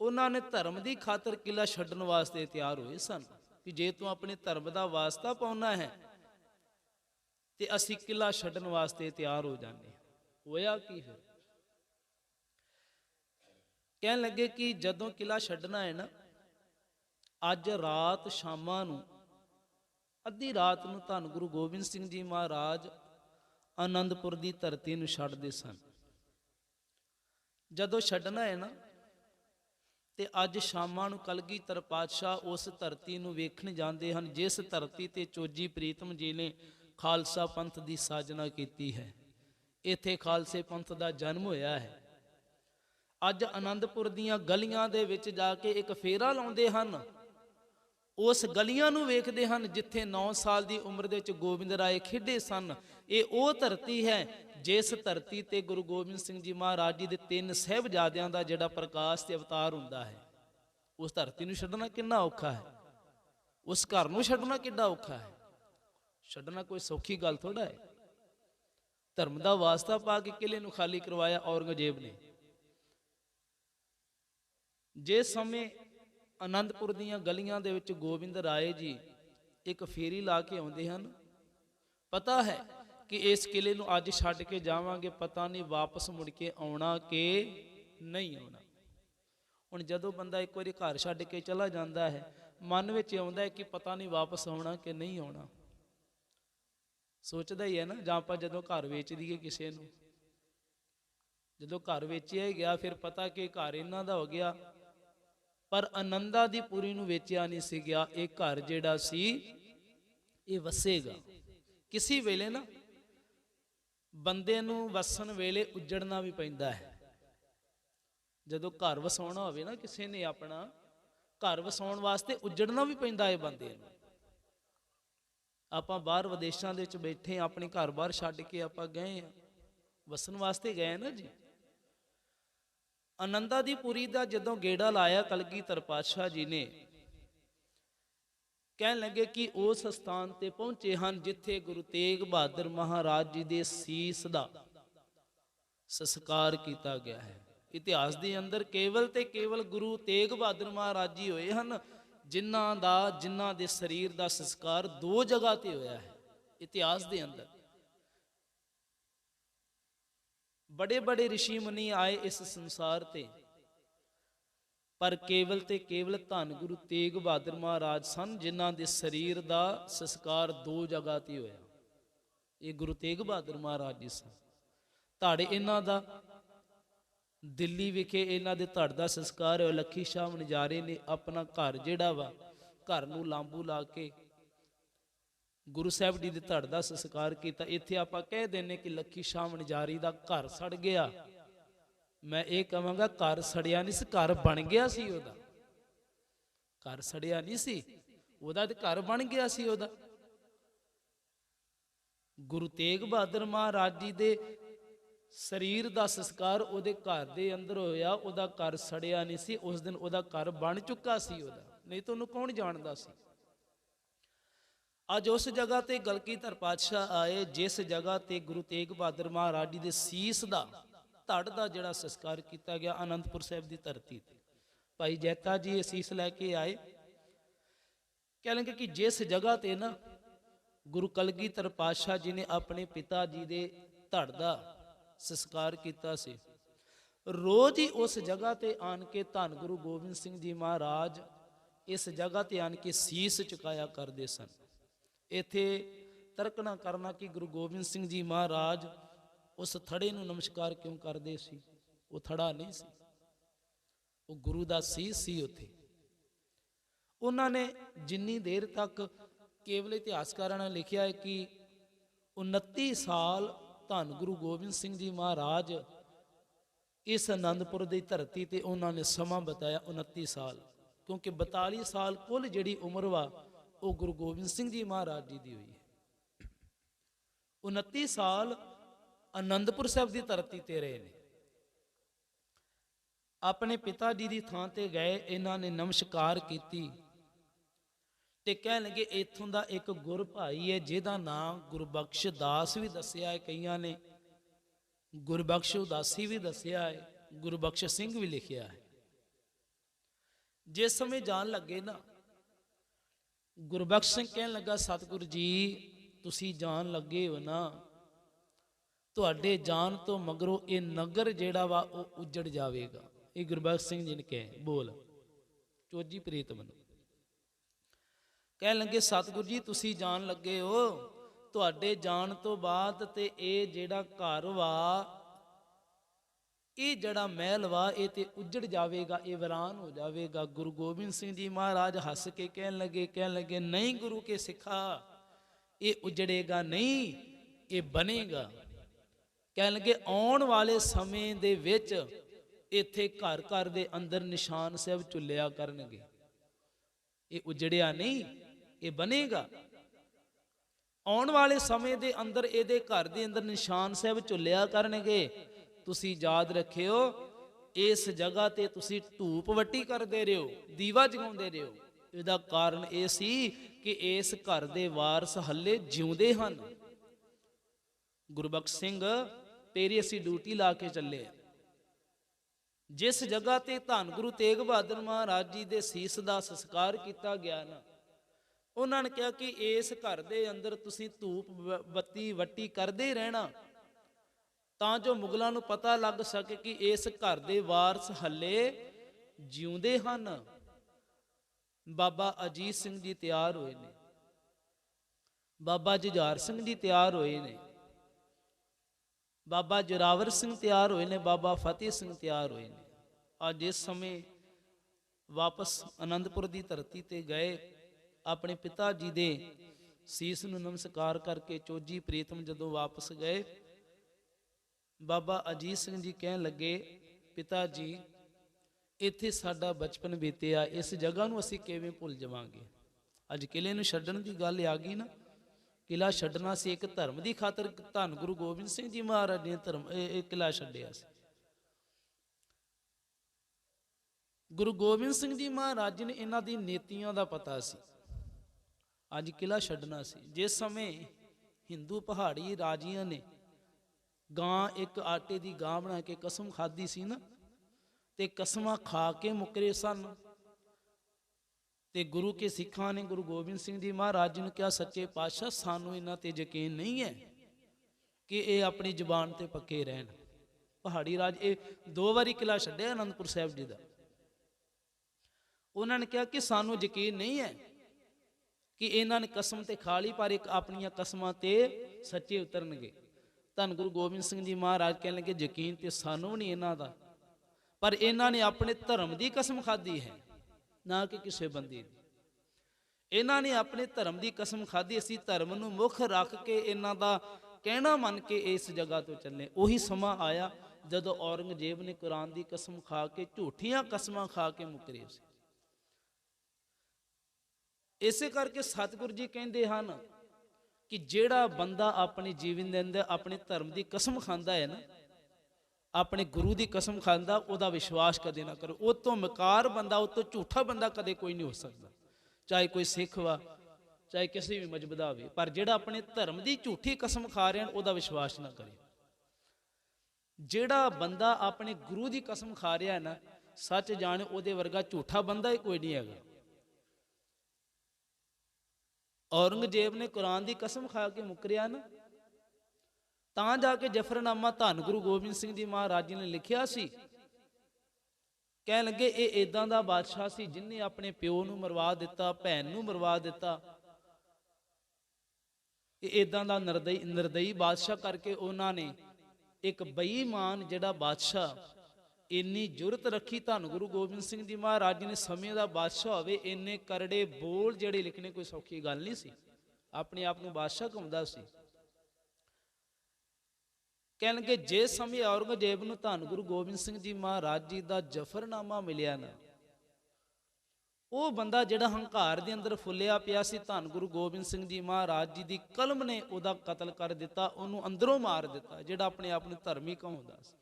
ਉਹਨਾਂ ਨੇ ਧਰਮ ਦੀ ਖਾਤਰ ਕਿਲਾ ਛੱਡਣ ਵਾਸਤੇ ਤਿਆਰ ਹੋਏ ਸਨ। ਕਿ ਜੇ ਤੂੰ ਆਪਣੇ ਧਰਮ ਦਾ ਵਾਸਤਾ ਪਾਉਣਾ ਹੈ, ਤੇ ਅਸੀਂ ਕਿਲਾ ਛੱਡਣ ਵਾਸਤੇ ਤਿਆਰ ਹੋ ਜਾਂਦੇ ਹੋਇਆ ਕੀ ਫਿਰ? ਕਹਿਣ ਲੱਗੇ ਕਿ ਜਦੋਂ ਕਿਲਾ ਛੱਡਣਾ ਹੈ ਨਾ, ਅੱਜ ਰਾਤ ਸ਼ਾਮਾਂ ਨੂੰ, ਅੱਧੀ ਰਾਤ ਨੂੰ ਧੰਨ ਗੁਰੂ ਗੋਬਿੰਦ ਸਿੰਘ ਜੀ ਮਹਾਰਾਜ ਆਨੰਦਪੁਰ ਦੀ ਧਰਤੀ ਨੂੰ ਛੱਡਦੇ ਸਨ। ਜਦੋਂ ਛੱਡਣਾ ਹੈ ਨਾ ਤੇ ਅੱਜ ਸ਼ਾਮਾਂ ਨੂੰ ਕਲਗੀਧਰ ਪਾਤਸ਼ਾਹ ਉਸ ਧਰਤੀ ਨੂੰ ਵੇਖਣ ਜਾਂਦੇ ਹਨ, ਜਿਸ ਧਰਤੀ ਤੇ ਚੋਜੀ ਪ੍ਰੀਤਮ ਜੀ ਨੇ ਖਾਲਸਾ ਪੰਥ ਦੀ ਸਾਜਨਾ ਕੀਤੀ ਹੈ। ਇੱਥੇ ਖਾਲਸੇ ਪੰਥ ਦਾ ਜਨਮ ਹੋਇਆ ਹੈ। ਅੱਜ ਆਨੰਦਪੁਰ ਦੀਆਂ ਗਲੀਆਂ ਦੇ ਵਿੱਚ ਜਾ ਕੇ ਇੱਕ ਫੇਰਾ ਲਾਉਂਦੇ ਹਨ। ਉਸ ਗਲੀਆਂ ਨੂੰ ਵੇਖਦੇ ਹਨ ਜਿੱਥੇ 9 ਸਾਲ ਦੀ ਉਮਰ ਦੇ ਵਿੱਚ ਗੋਬਿੰਦ ਰਾਏ ਖੇਡੇ ਸਨ। ਇਹ ਉਹ ਧਰਤੀ ਹੈ ਜਿਸ ਧਰਤੀ ਤੇ ਗੁਰੂ ਗੋਬਿੰਦ ਸਿੰਘ ਜੀ ਮਹਾਰਾਜ ਜੀ ਦੇ ਤਿੰਨ ਸਹਿਬਜ਼ਾਦਿਆਂ ਦਾ ਜਿਹੜਾ ਪ੍ਰਕਾਸ਼ ਤੇ ਅਵਤਾਰ ਹੁੰਦਾ ਹੈ, ਉਸ ਧਰਤੀ ਨੂੰ ਛੱਡਣਾ ਕਿੰਨਾ ਔਖਾ ਹੈ? ਉਸ ਘਰ ਨੂੰ ਛੱਡਣਾ ਕਿੰਨਾ ਔਖਾ ਹੈ? ਛੱਡਣਾ ਕੋਈ ਸੌਖੀ ਗੱਲ ਥੋੜਾ ਹੈ। ਧਰਮ ਦਾ ਵਾਸਤਾ ਪਾ ਕੇ ਕਿਲੇ ਨੂੰ ਖਾਲੀ ਕਰਵਾਇਆ ਔਰੰਗਜ਼ੇਬ ਨੇ। ਜੇ ਸਮੇਂ ਅਨੰਦਪੁਰ ਦੀਆਂ ਗਲੀਆਂ ਦੇ ਵਿੱਚ ਗੋਬਿੰਦ ਰਾਏ ਜੀ ਇੱਕ ਫੇਰੀ ਲਾ ਕੇ ਆਉਂਦੇ ਹਨ। ਪਤਾ ਹੈ ਕਿ ਇਸ ਕਿਲੇ ਨੂੰ ਅੱਜ ਛੱਡ ਕੇ ਜਾਵਾਂਗੇ, ਪਤਾ ਨਹੀਂ ਵਾਪਸ ਮੁੜ ਕੇ ਆਉਣਾ ਕਿ ਨਹੀਂ ਆਉਣਾ। ਹੁਣ ਜਦੋਂ ਬੰਦਾ ਇੱਕ ਵਾਰੀ ਘਰ ਛੱਡ ਕੇ ਚਲਾ ਜਾਂਦਾ ਹੈ, ਮਨ ਵਿੱਚ ਆਉਂਦਾ ਹੈ ਕਿ ਪਤਾ ਨਹੀਂ ਵਾਪਸ ਆਉਣਾ ਕਿ ਨਹੀਂ ਆਉਣਾ। ਸੋਚਦਾ ਹੀ ਹੈ ਨਾ, ਜਾਂ ਆਪਾਂ ਜਦੋਂ ਘਰ ਵੇਚ ਦਈਏ ਕਿਸੇ ਨੂੰ। ਜਦੋਂ ਘਰ ਵੇਚਿਆ ਹੀ ਗਿਆ, ਫਿਰ ਪਤਾ ਕਿ ਘਰ ਇਹਨਾਂ ਦਾ ਹੋ ਗਿਆ। ਪਰ ਆਨੰਦਾ ਦੀ ਪੂਰੀ ਨੂੰ ਵੇਚਿਆ ਨਹੀਂ ਸੀ ਗਿਆ। ਇਹ ਘਰ ਜਿਹੜਾ ਸੀ, ਇਹ ਵਸੇਗਾ। ਕਿਸੇ ਵੇਲੇ ਨਾ ਬੰਦੇ ਨੂੰ ਵਸਣ ਵੇਲੇ ਉੱਜੜਨਾ ਵੀ ਪੈਂਦਾ ਹੈ। ਜਦੋਂ ਘਰ ਵਸਾਉਣਾ ਹੋਵੇ ਨਾ ਕਿਸੇ ਨੇ ਆਪਣਾ, ਘਰ ਵਸਾਉਣ ਵਾਸਤੇ ਉੱਜੜਨਾ ਵੀ ਪੈਂਦਾ ਹੈ ਬੰਦੇ ਨੂੰ। ਆਪਾਂ ਬਾਹਰ ਵਿਦੇਸ਼ਾਂ ਦੇ ਵਿੱਚ ਬੈਠੇ ਆਪਣੇ ਘਰ-ਬਾਰ ਛੱਡ ਕੇ ਆਪਾਂ ਗਏ ਆ ਵਸਣ ਵਾਸਤੇ ਗਏ ਨਾ ਜੀ? ਆਨੰਦਾ ਦੀ ਪੁਰੀ ਦਾ ਜਦੋਂ ਗੇੜਾ ਲਾਇਆ, ਕਲਗੀਧਰ ਪਾਤਸ਼ਾਹ ਜੀ ਨੇ। ਕਹਿਣ ਲੱਗੇ ਕਿ ਉਸ ਸਥਾਨ ਤੇ ਪਹੁੰਚੇ ਹਨ ਜਿੱਥੇ ਗੁਰੂ ਤੇਗ ਬਹਾਦਰ ਮਹਾਰਾਜ ਜੀ ਦੇ ਸੀਸ ਦਾ ਸੰਸਕਾਰ ਕੀਤਾ ਗਿਆ ਹੈ। ਇਤਿਹਾਸ ਦੇ ਅੰਦਰ ਕੇਵਲ ਤੇ ਕੇਵਲ ਗੁਰੂ ਤੇਗ ਬਹਾਦਰ ਮਹਾਰਾਜ ਜੀ ਹੋਏ ਹਨ, ਜਿਨ੍ਹਾਂ ਦਾ, ਜਿਨ੍ਹਾਂ ਦੇ ਸਰੀਰ ਦਾ ਸੰਸਕਾਰ ਦੋ ਜਗ੍ਹਾ ਤੇ ਹੋਇਆ ਹੈ। ਇਤਿਹਾਸ ਦੇ ਅੰਦਰ ਬੜੇ ਬੜੇ ઋષਿ ਮੁਨੀ ਆਏ ਇਸ ਸੰਸਾਰ ਤੇ। ਪਰ ਕੇਵਲ ਤੇ ਕੇਵਲ ਧੰਨ ਗੁਰੂ ਤੇਗ ਬਹਾਦਰ ਮਹਾਰਾਜ ਸਨ, ਜਿਨ੍ਹਾਂ ਦੇ ਸਰੀਰ ਦਾ ਸੰਸਕਾਰ ਦੋ ਜਗ੍ਹਾ ਤੇ ਹੋਇਆ। ਇਹ ਗੁਰੂ ਤੇਗ ਬਹਾਦਰ ਮਹਾਰਾਜ ਜੀ ਸਨ। ਧੜ ਇਹਨਾਂ ਦਾ, ਦਿੱਲੀ ਵਿਖੇ ਇਹਨਾਂ ਦੇ ਧੜ ਦਾ ਸੰਸਕਾਰ ਹੋਇਆ। ਲੱਖੀ ਸ਼ਾਹ ਨਜ਼ਾਰੇ ਨੇ ਆਪਣਾ ਘਰ ਜਿਹੜਾ ਵਾ, ਘਰ ਨੂੰ ਲਾਂਬੂ ਲਾ ਕੇ ਗੁਰੂ ਸਾਹਿਬ ਜੀ ਦੇ ਧੜ ਦਾ ਸੰਸਕਾਰ ਕੀਤਾ। ਇੱਥੇ ਆਪਾਂ ਕਹਿ ਦਿੰਨੇ ਕਿ ਲੱਖੀ ਸ਼ਾਹ ਨਜ਼ਾਰੀ ਦਾ ਘਰ ਸੜ ਗਿਆ। ਮੈਂ ਇਹ ਕਹਾਂਗਾ, ਘਰ ਸੜਿਆ ਨਹੀਂ ਸੀ, ਘਰ ਬਣ ਗਿਆ ਸੀ ਉਹਦਾ। ਘਰ ਸੜਿਆ ਨਹੀਂ ਸੀ, ਉਹਦਾ ਤੇ ਘਰ ਬਣ ਗਿਆ ਸੀ ਉਹਦਾ। ਗੁਰੂ ਤੇਗ ਬਹਾਦਰ ਮਹਾਰਾਜ ਜੀ ਦੇ ਸਰੀਰ ਦਾ ਸੰਸਕਾਰ ਉਹਦੇ ਘਰ ਦੇ ਅੰਦਰ ਹੋਇਆ, ਉਹਦਾ ਘਰ ਸੜਿਆ ਨਹੀਂ ਸੀ, ਉਸ ਦਿਨ ਉਹਦਾ ਘਰ ਬਣ ਚੁੱਕਾ ਸੀ ਉਹਦਾ। ਨਹੀਂ ਤਾਂ ਉਹਨੂੰ ਕੌਣ ਜਾਣਦਾ ਸੀ? ਅੱਜ ਉਸ ਜਗ੍ਹਾ ਤੇ ਗਲਕੀਧਰ ਪਾਤਸ਼ਾਹ ਆਏ, ਜਿਸ ਜਗ੍ਹਾ ਤੇ ਗੁਰੂ ਤੇਗ ਬਹਾਦਰ ਮਹਾਰਾਜ ਜੀ ਦੇ ਸੀਸ ਦਾ ਧੜ ਦਾ ਜਿਹੜਾ ਸੰਸਕਾਰ ਕੀਤਾ ਗਿਆ ਆਨੰਦਪੁਰ ਸਾਹਿਬ ਦੀ ਧਰਤੀ ਤੇ। ਭਾਈ ਜੈਤਾ ਜੀ ਇਹ ਸੀਸ ਲੈ ਕੇ ਆਏ। ਕਹਿੰਦੇ ਕਿ ਜਿਸ ਜਗ੍ਹਾ ਤੇ ਨਾ ਗੁਰੂ ਕਲਗੀਧਰ ਪਾਤਸ਼ਾਹ ਜੀ ਨੇ ਆਪਣੇ ਪਿਤਾ ਜੀ ਦੇ ਧੜ ਦਾ ਸੰਸਕਾਰ ਕੀਤਾ ਸੀ। ਰੋਜ਼ ਹੀ ਉਸ ਜਗ੍ਹਾ ਤੇ ਆਣ ਕੇ ਧੰਨ ਗੁਰੂ ਗੋਬਿੰਦ ਸਿੰਘ ਜੀ ਮਹਾਰਾਜ ਇਸ ਜਗ੍ਹਾ ਤੇ ਆਣ ਕੇ ਸੀਸ ਚੁਕਾਇਆ ਕਰਦੇ ਸਨ। ਇੱਥੇ ਤਰਕ ਨਾ ਕਰਨਾ ਕਿ ਗੁਰੂ ਗੋਬਿੰਦ ਸਿੰਘ ਜੀ ਮਹਾਰਾਜ ਉਸ ਥੜੇ ਨੂੰ ਨਮਸਕਾਰ ਕਿਉਂ ਕਰਦੇ ਸੀ? ਉਹ ਥੜਾ ਨਹੀਂ ਸੀ। ਉਹ ਗੁਰੂ ਦਾ ਸੀਸ ਸੀ ਉੱਥੇ। ਉਹਨਾਂ ਨੇ ਜਿੰਨੀ ਦੇਰ ਤੱਕ ਕੇਵਲ ਇਤਿਹਾਸਕਾਰਾਂ ਨੇ ਲਿਖਿਆ ਹੈ ਕਿ 29 ਸਾਲ ਧੰਨ ਗੁਰੂ ਗੋਬਿੰਦ ਸਿੰਘ ਜੀ ਮਹਾਰਾਜ ਇਸ ਆਨੰਦਪੁਰ ਦੀ ਧਰਤੀ ਤੇ ਉਹਨਾਂ ਨੇ ਸਮਾਂ ਬਤਾਇਆ 29 ਸਾਲ। ਕਿਉਂਕਿ 42 ਸਾਲ ਕੁੱਲ ਜਿਹੜੀ ਉਮਰ ਵਾ ਉਹ ਗੁਰੂ ਗੋਬਿੰਦ ਸਿੰਘ ਜੀ ਮਹਾਰਾਜ ਜੀ ਦੀ ਹੋਈ ਹੈ। 29 ਸਾਲ ਆਨੰਦਪੁਰ ਸਾਹਿਬ ਦੀ ਧਰਤੀ ਤੇ ਰਹੇ ਨੇ। ਆਪਣੇ ਪਿਤਾ ਜੀ ਦੀ ਥਾਂ ਤੇ ਗਏ, ਇਹਨਾਂ ਨੇ ਨਮਸਕਾਰ ਕੀਤੀ ਤੇ ਕਹਿਣ ਲੱਗੇ ਇੱਥੋਂ ਦਾ ਇੱਕ ਗੁਰ ਭਾਈ ਹੈ, ਜਿਹਦਾ ਨਾਮ ਗੁਰਬਖਸ਼ ਦਾਸ ਵੀ ਦੱਸਿਆ ਹੈ, ਕਈਆਂ ਨੇ। ਗੁਰਬਖਸ਼ ਉਦਾਸੀ ਵੀ ਦੱਸਿਆ ਹੈ, ਗੁਰਬਖਸ਼ ਸਿੰਘ ਵੀ ਲਿਖਿਆ ਹੈ। ਜਿਸ ਸਮੇਂ ਜਾਣ ਲੱਗੇ ਨਾ ਗੁਰਬਖਸ਼ ਸਿੰਘ ਕਹਿਣ ਲੱਗਾ, ਸਤਿਗੁਰੂ ਜੀ, ਤੁਸੀਂ ਜਾਣ ਲੱਗੇ ਹੋ ਨਾ। ਤੁਹਾਡੇ ਜਾਣ ਤੋਂ ਮਗਰੋਂ ਇਹ ਨਗਰ ਜਿਹੜਾ ਵਾ, ਉਹ ਉੱਜੜ ਜਾਵੇਗਾ। ਇਹ ਗੁਰਬਖਸ਼ ਸਿੰਘ ਜੀ ਨੇ ਕਹੇ, ਬੋਲ, ਚੋਜੀ ਪ੍ਰੀਤਮ ਨੂੰ ਕਹਿਣ ਲੱਗੇ, ਸਤਿਗੁਰੂ ਜੀ, ਤੁਸੀਂ ਜਾਣ ਲੱਗੇ ਹੋ। ਤੁਹਾਡੇ ਜਾਣ ਤੋਂ ਬਾਅਦ ਤੇ ਇਹ ਜਿਹੜਾ ਘਰ ਵਾ ਇਹ ਜਿਹੜਾ ਮਹਿਲ ਵਾ, ਇਹ ਤੇ ਉੱਜੜ ਜਾਵੇਗਾ, ਇਹ ਵੀਰਾਨ ਹੋ ਜਾਵੇਗਾ। ਗੁਰੂ ਗੋਬਿੰਦ ਸਿੰਘ ਜੀ ਮਹਾਰਾਜ ਹੱਸ ਕੇ ਕਹਿਣ ਲੱਗੇ ਕਹਿਣ ਲੱਗੇ, ਨਹੀਂ ਗੁਰੂ ਕੇ ਸਿੱਖਾ, ਇਹ ਉਜੜੇਗਾ ਨਹੀਂ, ਇਹ ਬਣੇਗਾ। ਕਹਿਣ ਲੱਗੇ, ਆਉਣ ਵਾਲੇ ਸਮੇਂ ਦੇ ਵਿੱਚ ਇੱਥੇ ਘਰ ਘਰ ਦੇ ਅੰਦਰ ਨਿਸ਼ਾਨ ਸਾਹਿਬ ਚੁੱਲਿਆ ਕਰਨਗੇ। ਇਹ ਉਜੜਿਆ ਨਹੀਂ, ਇਹ ਬਣੇਗਾ। ਆਉਣ ਵਾਲੇ ਸਮੇਂ ਦੇ ਅੰਦਰ, ਇਹਦੇ ਘਰ ਦੇ ਅੰਦਰ ਨਿਸ਼ਾਨ ਸਾਹਿਬ ਝੁੱਲਿਆ ਕਰਨਗੇ। ਤੁਸੀਂ ਯਾਦ ਰੱਖਿਓ, ਇਸ ਜਗ੍ਹਾ ਤੇ ਤੁਸੀਂ ਧੂਪ ਵੱਟੀ ਕਰਦੇ ਰਹੋ, ਦੀਵਾ ਜਗਾਉਂਦੇ ਰਹੋ। ਇਹਦਾ ਕਾਰਨ ਇਹ ਸੀ ਕਿ ਇਸ ਘਰ ਦੇ ਵਾਰਸ ਹੱਲੇ ਜਿਉਂਦੇ ਹਨ। ਗੁਰਬਖਸ਼ ਸਿੰਘ, ਤੇਰੀ ਅਸੀਂ ਡਿਊਟੀ ਲਾ ਕੇ ਚੱਲੇ ਜਿਸ ਜਗ੍ਹਾ ਤੇ ਧੰਨ ਗੁਰੂ ਤੇਗ ਬਹਾਦਰ ਮਹਾਰਾਜ ਜੀ ਦੇ ਸੀਸ ਦਾ ਸੰਸਕਾਰ ਕੀਤਾ ਗਿਆ ਨਾ, ਉਹਨਾਂ ਨੇ ਕਿਹਾ ਕਿ ਇਸ ਘਰ ਦੇ ਅੰਦਰ ਤੁਸੀਂ ਧੂਪ ਬੱਤੀ ਵੱਟੀ ਕਰਦੇ ਰਹਿਣਾ। ਤਾਂ ਜੋ ਮੁਗਲਾਂ ਨੂੰ ਪਤਾ ਲੱਗ ਸਕੇ ਕਿ ਇਸ ਘਰ ਦੇ ਵਾਰਸ ਹੱਲੇ ਜਿਉਂਦੇ ਹਨ। ਬਾਬਾ ਅਜੀਤ ਸਿੰਘ ਜੀ ਤਿਆਰ ਹੋਏ ਨੇ। ਬਾਬਾ ਜੁਝਾਰ ਸਿੰਘ ਜੀ ਤਿਆਰ ਹੋਏ ਨੇ। ਬਾਬਾ ਜੋਰਾਵਰ ਸਿੰਘ ਤਿਆਰ ਹੋਏ ਨੇ। ਬਾਬਾ ਫਤਿਹ ਸਿੰਘ ਤਿਆਰ ਹੋਏ ਨੇ। ਅੱਜ ਇਸ ਸਮੇਂ ਵਾਪਸ ਆਨੰਦਪੁਰ ਦੀ ਧਰਤੀ ਤੇ ਗਏ। ਆਪਣੇ ਪਿਤਾ ਜੀ ਦੇ ਸੀਸ ਨੂੰ ਨਮਸਕਾਰ ਕਰਕੇ ਚੋਜੀ ਪ੍ਰੀਤਮ ਜਦੋਂ ਵਾਪਸ ਗਏ ਬਾਬਾ ਅਜੀਤ ਸਿੰਘ ਜੀ ਕਹਿਣ ਲੱਗੇ, ਪਿਤਾ ਜੀ, ਇੱਥੇ ਸਾਡਾ ਬਚਪਨ ਬੀਤਿਆ, ਇਸ ਜਗ੍ਹਾ ਨੂੰ ਅਸੀਂ ਕਿਵੇਂ ਭੁੱਲ ਜਾਵਾਂਗੇ? ਅੱਜ ਕਿਲੇ ਨੂੰ ਛੱਡਣ ਦੀ ਗੱਲ ਆ ਗਈ ਨਾ। ਕਿਲਾ ਛੱਡਣਾ ਸੀ, ਇੱਕ ਧਰਮ ਦੀ ਖਾਤਰ ਧੰਨ ਗੁਰੂ ਗੋਬਿੰਦ ਸਿੰਘ ਜੀ ਮਹਾਰਾਜ ਨੇ ਧਰਮ, ਇਹ ਕਿਲਾ ਛੱਡਿਆ ਸੀ। ਗੁਰੂ ਗੋਬਿੰਦ ਸਿੰਘ ਜੀ ਮਹਾਰਾਜ ਜੀ ਨੇ ਇਹਨਾਂ ਦੀ ਨੀਤੀਆਂ ਦਾ ਪਤਾ ਸੀ। ਅੱਜ ਕਿਲਾ ਛੱਡਣਾ ਸੀ। ਜਿਸ ਸਮੇਂ ਹਿੰਦੂ ਪਹਾੜੀ ਰਾਜੀਆਂ ਨੇ ਗਾਂ ਇੱਕ ਆਟੇ ਦੀ ਗਾਂ ਬਣਾ ਕੇ ਕਸਮ ਖਾਧੀ ਸੀ ਨਾ, ਤੇ ਕਸਮਾਂ ਖਾ ਕੇ ਮੁਕਰੇ ਸਨ। ਤੇ ਗੁਰੂ ਕੇ ਸਿੱਖਾਂ ਨੇ ਗੁਰੂ ਗੋਬਿੰਦ ਸਿੰਘ ਜੀ ਮਹਾਰਾਜ ਜੀ ਨੂੰ ਕਿਹਾ, ਸੱਚੇ ਪਾਤਸ਼ਾਹ, ਸਾਨੂੰ ਇਹਨਾਂ ਤੇ ਯਕੀਨ ਨਹੀਂ ਹੈ ਕਿ ਇਹ ਆਪਣੀ ਜ਼ੁਬਾਨ ਤੇ ਪੱਕੇ ਰਹਿਣ। ਪਹਾੜੀ ਰਾਜ, ਇਹ ਦੋ ਵਾਰੀ ਕਿਲਾ ਛੱਡਿਆ ਅਨੰਦਪੁਰ ਸਾਹਿਬ ਜੀ ਦਾ। ਉਹਨਾਂ ਨੇ ਕਿਹਾ ਕਿ ਸਾਨੂੰ ਯਕੀਨ ਨਹੀਂ ਹੈ ਕਿ ਇਹਨਾਂ ਨੇ ਕਸਮ ਤੇ ਖਾ ਲਈ, ਪਰ ਇੱਕ ਆਪਣੀਆਂ ਕਸਮਾਂ ਤੇ ਸੱਚੇ ਉਤਰਨਗੇ। ਧੰਨ ਗੁਰੂ ਗੋਬਿੰਦ ਸਿੰਘ ਜੀ ਮਹਾਰਾਜ ਕਹਿਣ ਲੱਗੇ, ਯਕੀਨ ਤੇ ਸਾਨੂੰ ਨਹੀਂ ਇਹਨਾਂ ਦਾ। ਪਰ ਇਹਨਾਂ ਨੇ ਆਪਣੇ ਧਰਮ ਦੀ ਕਸਮ ਖਾਧੀ ਹੈ, ਨਾ ਕਿ ਕਿਸੇ ਬੰਦੇ ਦੀ। ਇਹਨਾਂ ਨੇ ਆਪਣੇ ਧਰਮ ਦੀ ਕਸਮ ਖਾਧੀ, ਅਸੀਂ ਧਰਮ ਨੂੰ ਮੁੱਖ ਰੱਖ ਕੇ ਇਹਨਾਂ ਦਾ ਕਹਿਣਾ ਮੰਨ ਕੇ ਇਸ ਜਗ੍ਹਾ ਤੋਂ ਚੱਲੇ। ਉਹੀ ਸਮਾਂ ਆਇਆ ਜਦੋਂ ਔਰੰਗਜ਼ੇਬ ਨੇ ਕੁਰਾਨ ਦੀ ਕਸਮ ਖਾ ਕੇ, ਝੂਠੀਆਂ ਕਸਮਾਂ ਖਾ ਕੇ ਮੁਕਰੇ ਸੀ। ਇਸੇ ਕਰਕੇ ਸਤਿਗੁਰੂ ਜੀ ਕਹਿੰਦੇ ਹਨ ਕਿ ਜਿਹੜਾ ਬੰਦਾ ਆਪਣੇ ਜੀਵਨ ਦੇ ਅੰਦਰ ਆਪਣੇ ਧਰਮ ਦੀ ਕਸਮ ਖਾਂਦਾ ਹੈ ਨਾ, ਆਪਣੇ ਗੁਰੂ ਦੀ ਕਸਮ ਖਾਂਦਾ, ਉਹਦਾ ਵਿਸ਼ਵਾਸ ਕਦੇ ਨਾ ਕਰੋ। ਉਹ ਤੋਂ ਮਕਾਰ ਬੰਦਾ, ਉਹ ਤੋਂ ਝੂਠਾ ਬੰਦਾ ਕਦੇ ਕੋਈ ਨਹੀਂ ਹੋ ਸਕਦਾ। ਚਾਹੇ ਕੋਈ ਸਿੱਖ ਵਾ, ਚਾਹੇ ਕਿਸੇ ਵੀ ਮਜਬਦ ਦਾ ਹੋਵੇ, ਪਰ ਜਿਹੜਾ ਆਪਣੇ ਧਰਮ ਦੀ ਝੂਠੀ ਕਸਮ ਖਾ ਰਿਹਾ, ਉਹਦਾ ਵਿਸ਼ਵਾਸ ਨਾ ਕਰੇ। ਜਿਹੜਾ ਬੰਦਾ ਆਪਣੇ ਗੁਰੂ ਦੀ ਕਸਮ ਖਾ ਰਿਹਾ ਹੈ ਨਾ, ਸੱਚ ਜਾਣ ਉਹਦੇ ਵਰਗਾ ਝੂਠਾ ਬੰਦਾ ਹੀ ਕੋਈ ਨਹੀਂ ਹੈਗਾ। ਔਰੰਗਜ਼ੇਬ ਨੇ ਕੁਰਾਨ ਦੀ ਕਸਮ ਖਾ ਕੇ ਮੁਕਰਿਆ ਨਾ। ਤਾਂ ਜਾ ਕੇ ਜਫਰਨਾਮਾ ਧੰਨ ਗੁਰੂ ਗੋਬਿੰਦ ਸਿੰਘ ਜੀ ਮਹਾਰਾਜ ਜੀ ਨੇ ਲਿਖਿਆ ਸੀ। ਕਹਿਣ ਲੱਗੇ, ਇਹ ਇਦਾਂ ਦਾ ਬਾਦਸ਼ਾਹ ਸੀ ਜਿਨੇ ਆਪਣੇ ਪਿਓ ਨੂੰ ਮਰਵਾ ਦਿੱਤਾ, ਭੈਣ ਨੂੰ ਮਰਵਾ ਦਿੱਤਾ। ਇਹ ਇਦਾਂ ਦਾ ਨਰਦਈ ਨਰਦਈ ਬਾਦਸ਼ਾਹ ਕਰਕੇ ਉਹਨਾਂ ਨੇ ਇੱਕ ਬੇਈਮਾਨ ਜਿਹੜਾ ਬਾਦਸ਼ਾਹ ਇੰਨੀ ਜੁਰਤ ਰੱਖੀ ਧੰਨ ਗੁਰੂ ਗੋਬਿੰਦ ਸਿੰਘ ਜੀ ਮਹਾਰਾਜ ਜੀ ਨੇ ਸਮੇਂ ਦਾ ਬਾਦਸ਼ਾਹ ਹੋਵੇ, ਇੰਨੇ ਕਰੜੇ ਬੋਲ ਜਿਹੜੇ ਲਿਖਣੇ ਕੋਈ ਸੌਖੀ ਗੱਲ ਨਹੀਂ ਸੀ। ਆਪਣੇ ਆਪ ਨੂੰ ਬਾਦਸ਼ਾਹ ਕਹਉਂਦਾ ਸੀ। ਕਹਿਣਗੇ, ਜੇ ਸਮੇਂ ਔਰੰਗਜ਼ੇਬ ਨੂੰ ਧੰਨ ਗੁਰੂ ਗੋਬਿੰਦ ਸਿੰਘ ਜੀ ਮਹਾਰਾਜ ਜੀ ਦਾ ਜਫਰਨਾਮਾ ਮਿਲਿਆ ਨਾ, ਉਹ ਬੰਦਾ ਜਿਹੜਾ ਹੰਕਾਰ ਦੇ ਅੰਦਰ ਫੁੱਲਿਆ ਪਿਆ ਸੀ, ਧੰਨ ਗੁਰੂ ਗੋਬਿੰਦ ਸਿੰਘ ਜੀ ਮਹਾਰਾਜ ਜੀ ਦੀ ਕਲਮ ਨੇ ਉਹਦਾ ਕਤਲ ਕਰ ਦਿੱਤਾ, ਉਹਨੂੰ ਅੰਦਰੋਂ ਮਾਰ ਦਿੱਤਾ, ਜਿਹੜਾ ਆਪਣੇ ਆਪ ਨੂੰ ਧਰਮੀ ਕਹਾਉਂਦਾ ਸੀ।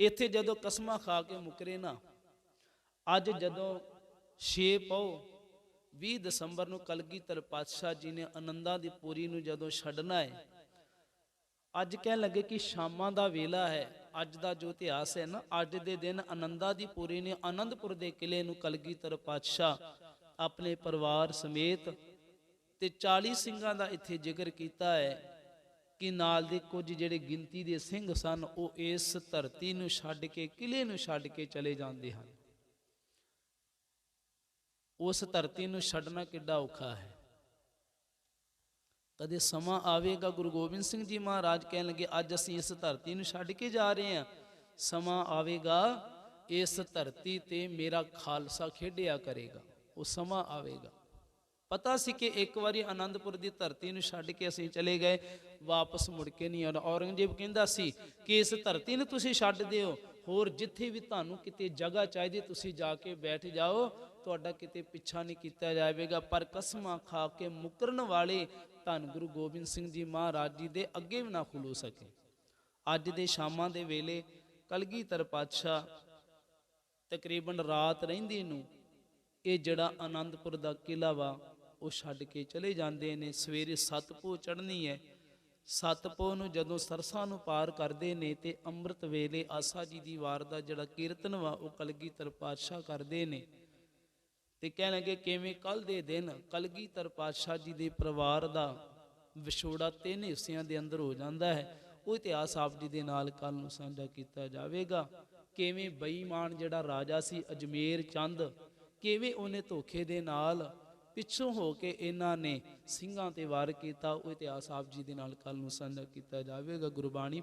ਇੱਥੇ ਜਦੋਂ ਕਸਮਾਂ ਖਾ ਕੇ ਮੁਕਰੇ ਨਾ, ਅੱਜ ਜਦੋਂ 6 ਪਉ 20 ਦਸੰਬਰ ਨੂੰ ਕਲਗੀਧਰ ਪਾਤਸ਼ਾਹ ਜੀ ਨੇ ਆਨੰਦਾਂ ਦੀ ਪੂਰੀ ਨੂੰ ਜਦੋਂ ਛੱਡਣਾ ਹੈ ਅੱਜ ਕਹਿਣ ਲੱਗੇ ਕਿ ਸ਼ਾਮਾਂ ਦਾ ਵੇਲਾ ਹੈ, ਅੱਜ ਦਾ ਜੋ ਇਤਿਹਾਸ ਹੈ ਨਾ, ਅੱਜ ਦੇ ਦਿਨ ਆਨੰਦਾਂ ਦੀ ਪੂਰੀ ਨੇ ਆਨੰਦਪੁਰ ਦੇ ਕਿਲੇ ਨੂੰ ਕਲਗੀਧਰ ਪਾਤਸ਼ਾਹ ਆਪਣੇ ਪਰਿਵਾਰ ਸਮੇਤ ਤੇ 40 ਸਿੰਘਾਂ ਦਾ ਇੱਥੇ ਜ਼ਿਕਰ ਕੀਤਾ ਹੈ। ਕਿ ਨਾਲ ਦੇ ਕੁਝ ਜਿਹੜੇ ਗਿਣਤੀ ਦੇ ਸਿੰਘ ਸਨ, ਉਹ ਇਸ ਧਰਤੀ ਨੂੰ ਛੱਡ ਕੇ ਕਿਲੇ ਨੂੰ ਛੱਡ ਕੇ ਚਲੇ ਜਾਂਦੇ ਹਨ। ਉਸ ਧਰਤੀ ਨੂੰ ਛੱਡਣਾ ਕਿੱਡਾ ਔਖਾ ਹੈ। ਕਦੇ ਸਮਾਂ ਆਵੇਗਾ, ਗੁਰੂ ਗੋਬਿੰਦ ਸਿੰਘ ਜੀ ਮਹਾਰਾਜ ਕਹਿਣ ਲੱਗੇ, ਅੱਜ ਅਸੀਂ ਇਸ ਧਰਤੀ ਨੂੰ ਛੱਡ ਕੇ ਜਾ ਰਹੇ ਹਾਂ। ਸਮਾਂ ਆਵੇਗਾ, ਇਸ ਧਰਤੀ ਤੇ ਮੇਰਾ ਖਾਲਸਾ ਖੇਡਿਆ ਕਰੇਗਾ। ਉਹ ਸਮਾਂ ਆਵੇਗਾ। ਪਤਾ ਸੀ ਕਿ ਇੱਕ ਵਾਰੀ ਆਨੰਦਪੁਰ ਦੀ ਧਰਤੀ ਨੂੰ ਛੱਡ ਕੇ ਅਸੀਂ ਚਲੇ ਗਏ। ਵਾਪਸ ਮੁੜ ਕੇ ਨਹੀਂ ਆਉਣਾ ਔਰੰਗਜ਼ੇਬ ਕਹਿੰਦਾ ਸੀ ਕਿ ਇਸ ਧਰਤੀ ਨੂੰ ਤੁਸੀਂ ਛੱਡ ਦਿਓ, ਹੋਰ ਜਿੱਥੇ ਵੀ ਤੁਹਾਨੂੰ ਕਿਤੇ ਜਗ੍ਹਾ ਚਾਹੀਦੀ, ਤੁਸੀਂ ਜਾ ਕੇ ਬੈਠ ਜਾਓ, ਤੁਹਾਡਾ ਕਿਤੇ ਪਿੱਛਾ ਨਹੀਂ ਕੀਤਾ ਜਾਵੇਗਾ। ਪਰ ਕਸਮਾਂ ਖਾ ਕੇ ਮੁਕਰਨ ਵਾਲੇ ਧੰਨ ਗੁਰੂ ਗੋਬਿੰਦ ਸਿੰਘ ਜੀ ਮਹਾਰਾਜ ਜੀ ਦੇ ਅੱਗੇ ਵੀ ਨਾ ਖੁੱਲੋ ਸਕੇ। ਅੱਜ ਦੇ ਸ਼ਾਮਾਂ ਦੇ ਵੇਲੇ ਕਲਗੀਧਰ ਪਾਤਸ਼ਾਹ ਤਕਰੀਬਨ ਰਾਤ ਰਹਿੰਦੀ ਨੂੰ ਇਹ ਜਿਹੜਾ ਆਨੰਦਪੁਰ ਦਾ ਕਿਲਾ ਵਾ, ਉਹ ਛੱਡ ਕੇ ਚਲੇ ਜਾਂਦੇ ਨੇ। ਸਵੇਰੇ ਸਤਪੋ ਚੜ੍ਹਨੀ ਹੈ। ਸਤਪੋ ਨੂੰ ਜਦੋਂ ਸਰਸਾ ਨੂੰ ਪਾਰ ਕਰਦੇ ਨੇ ਤੇ ਅੰਮ੍ਰਿਤ ਵੇਲੇ ਆਸਾ ਜੀ ਦੀ ਵਾਰ ਦਾ ਜਿਹੜਾ ਕੀਰਤਨ ਵਾ, ਉਹ ਕਲਗੀਧਰ ਪਾਤਸ਼ਾਹ ਕਰਦੇ ਨੇ। ਤੇ ਕਹਿਣ ਲੱਗੇ, ਕਿਵੇਂ ਕੱਲ ਦੇ ਦਿਨ ਕਲਗੀਧਰ ਪਾਤਸ਼ਾਹ ਜੀ ਦੇ ਪਰਿਵਾਰ ਦਾ ਵਿਛੋੜਾ ਤਿੰਨ ਹਿੱਸਿਆਂ ਦੇ ਅੰਦਰ ਹੋ ਜਾਂਦਾ ਹੈ, ਉਹ ਇਤਿਹਾਸ ਆਪ ਜੀ ਦੇ ਨਾਲ ਕੱਲ ਨੂੰ ਸਾਂਝਾ ਕੀਤਾ ਜਾਵੇਗਾ। ਕਿਵੇਂ ਬੇਈਮਾਨ ਜਿਹੜਾ ਰਾਜਾ ਸੀ ਅਜਮੇਰ ਚੰਦ, ਕਿਵੇਂ ਉਹਨੇ ਧੋਖੇ ਦੇ ਨਾਲ ਪਿੱਛੋਂ ਹੋ ਕੇ ਇਹਨਾਂ ਨੇ ਸਿੰਘਾਂ ਤੇ ਵਾਰ ਕੀਤਾ, ਉਹ ਇਤਿਹਾਸ ਆਪ ਜੀ ਦੇ ਨਾਲ ਕੱਲ ਨੂੰ ਸਾਂਝਾ ਕੀਤਾ ਜਾਵੇਗਾ। ਗੁਰਬਾਣੀ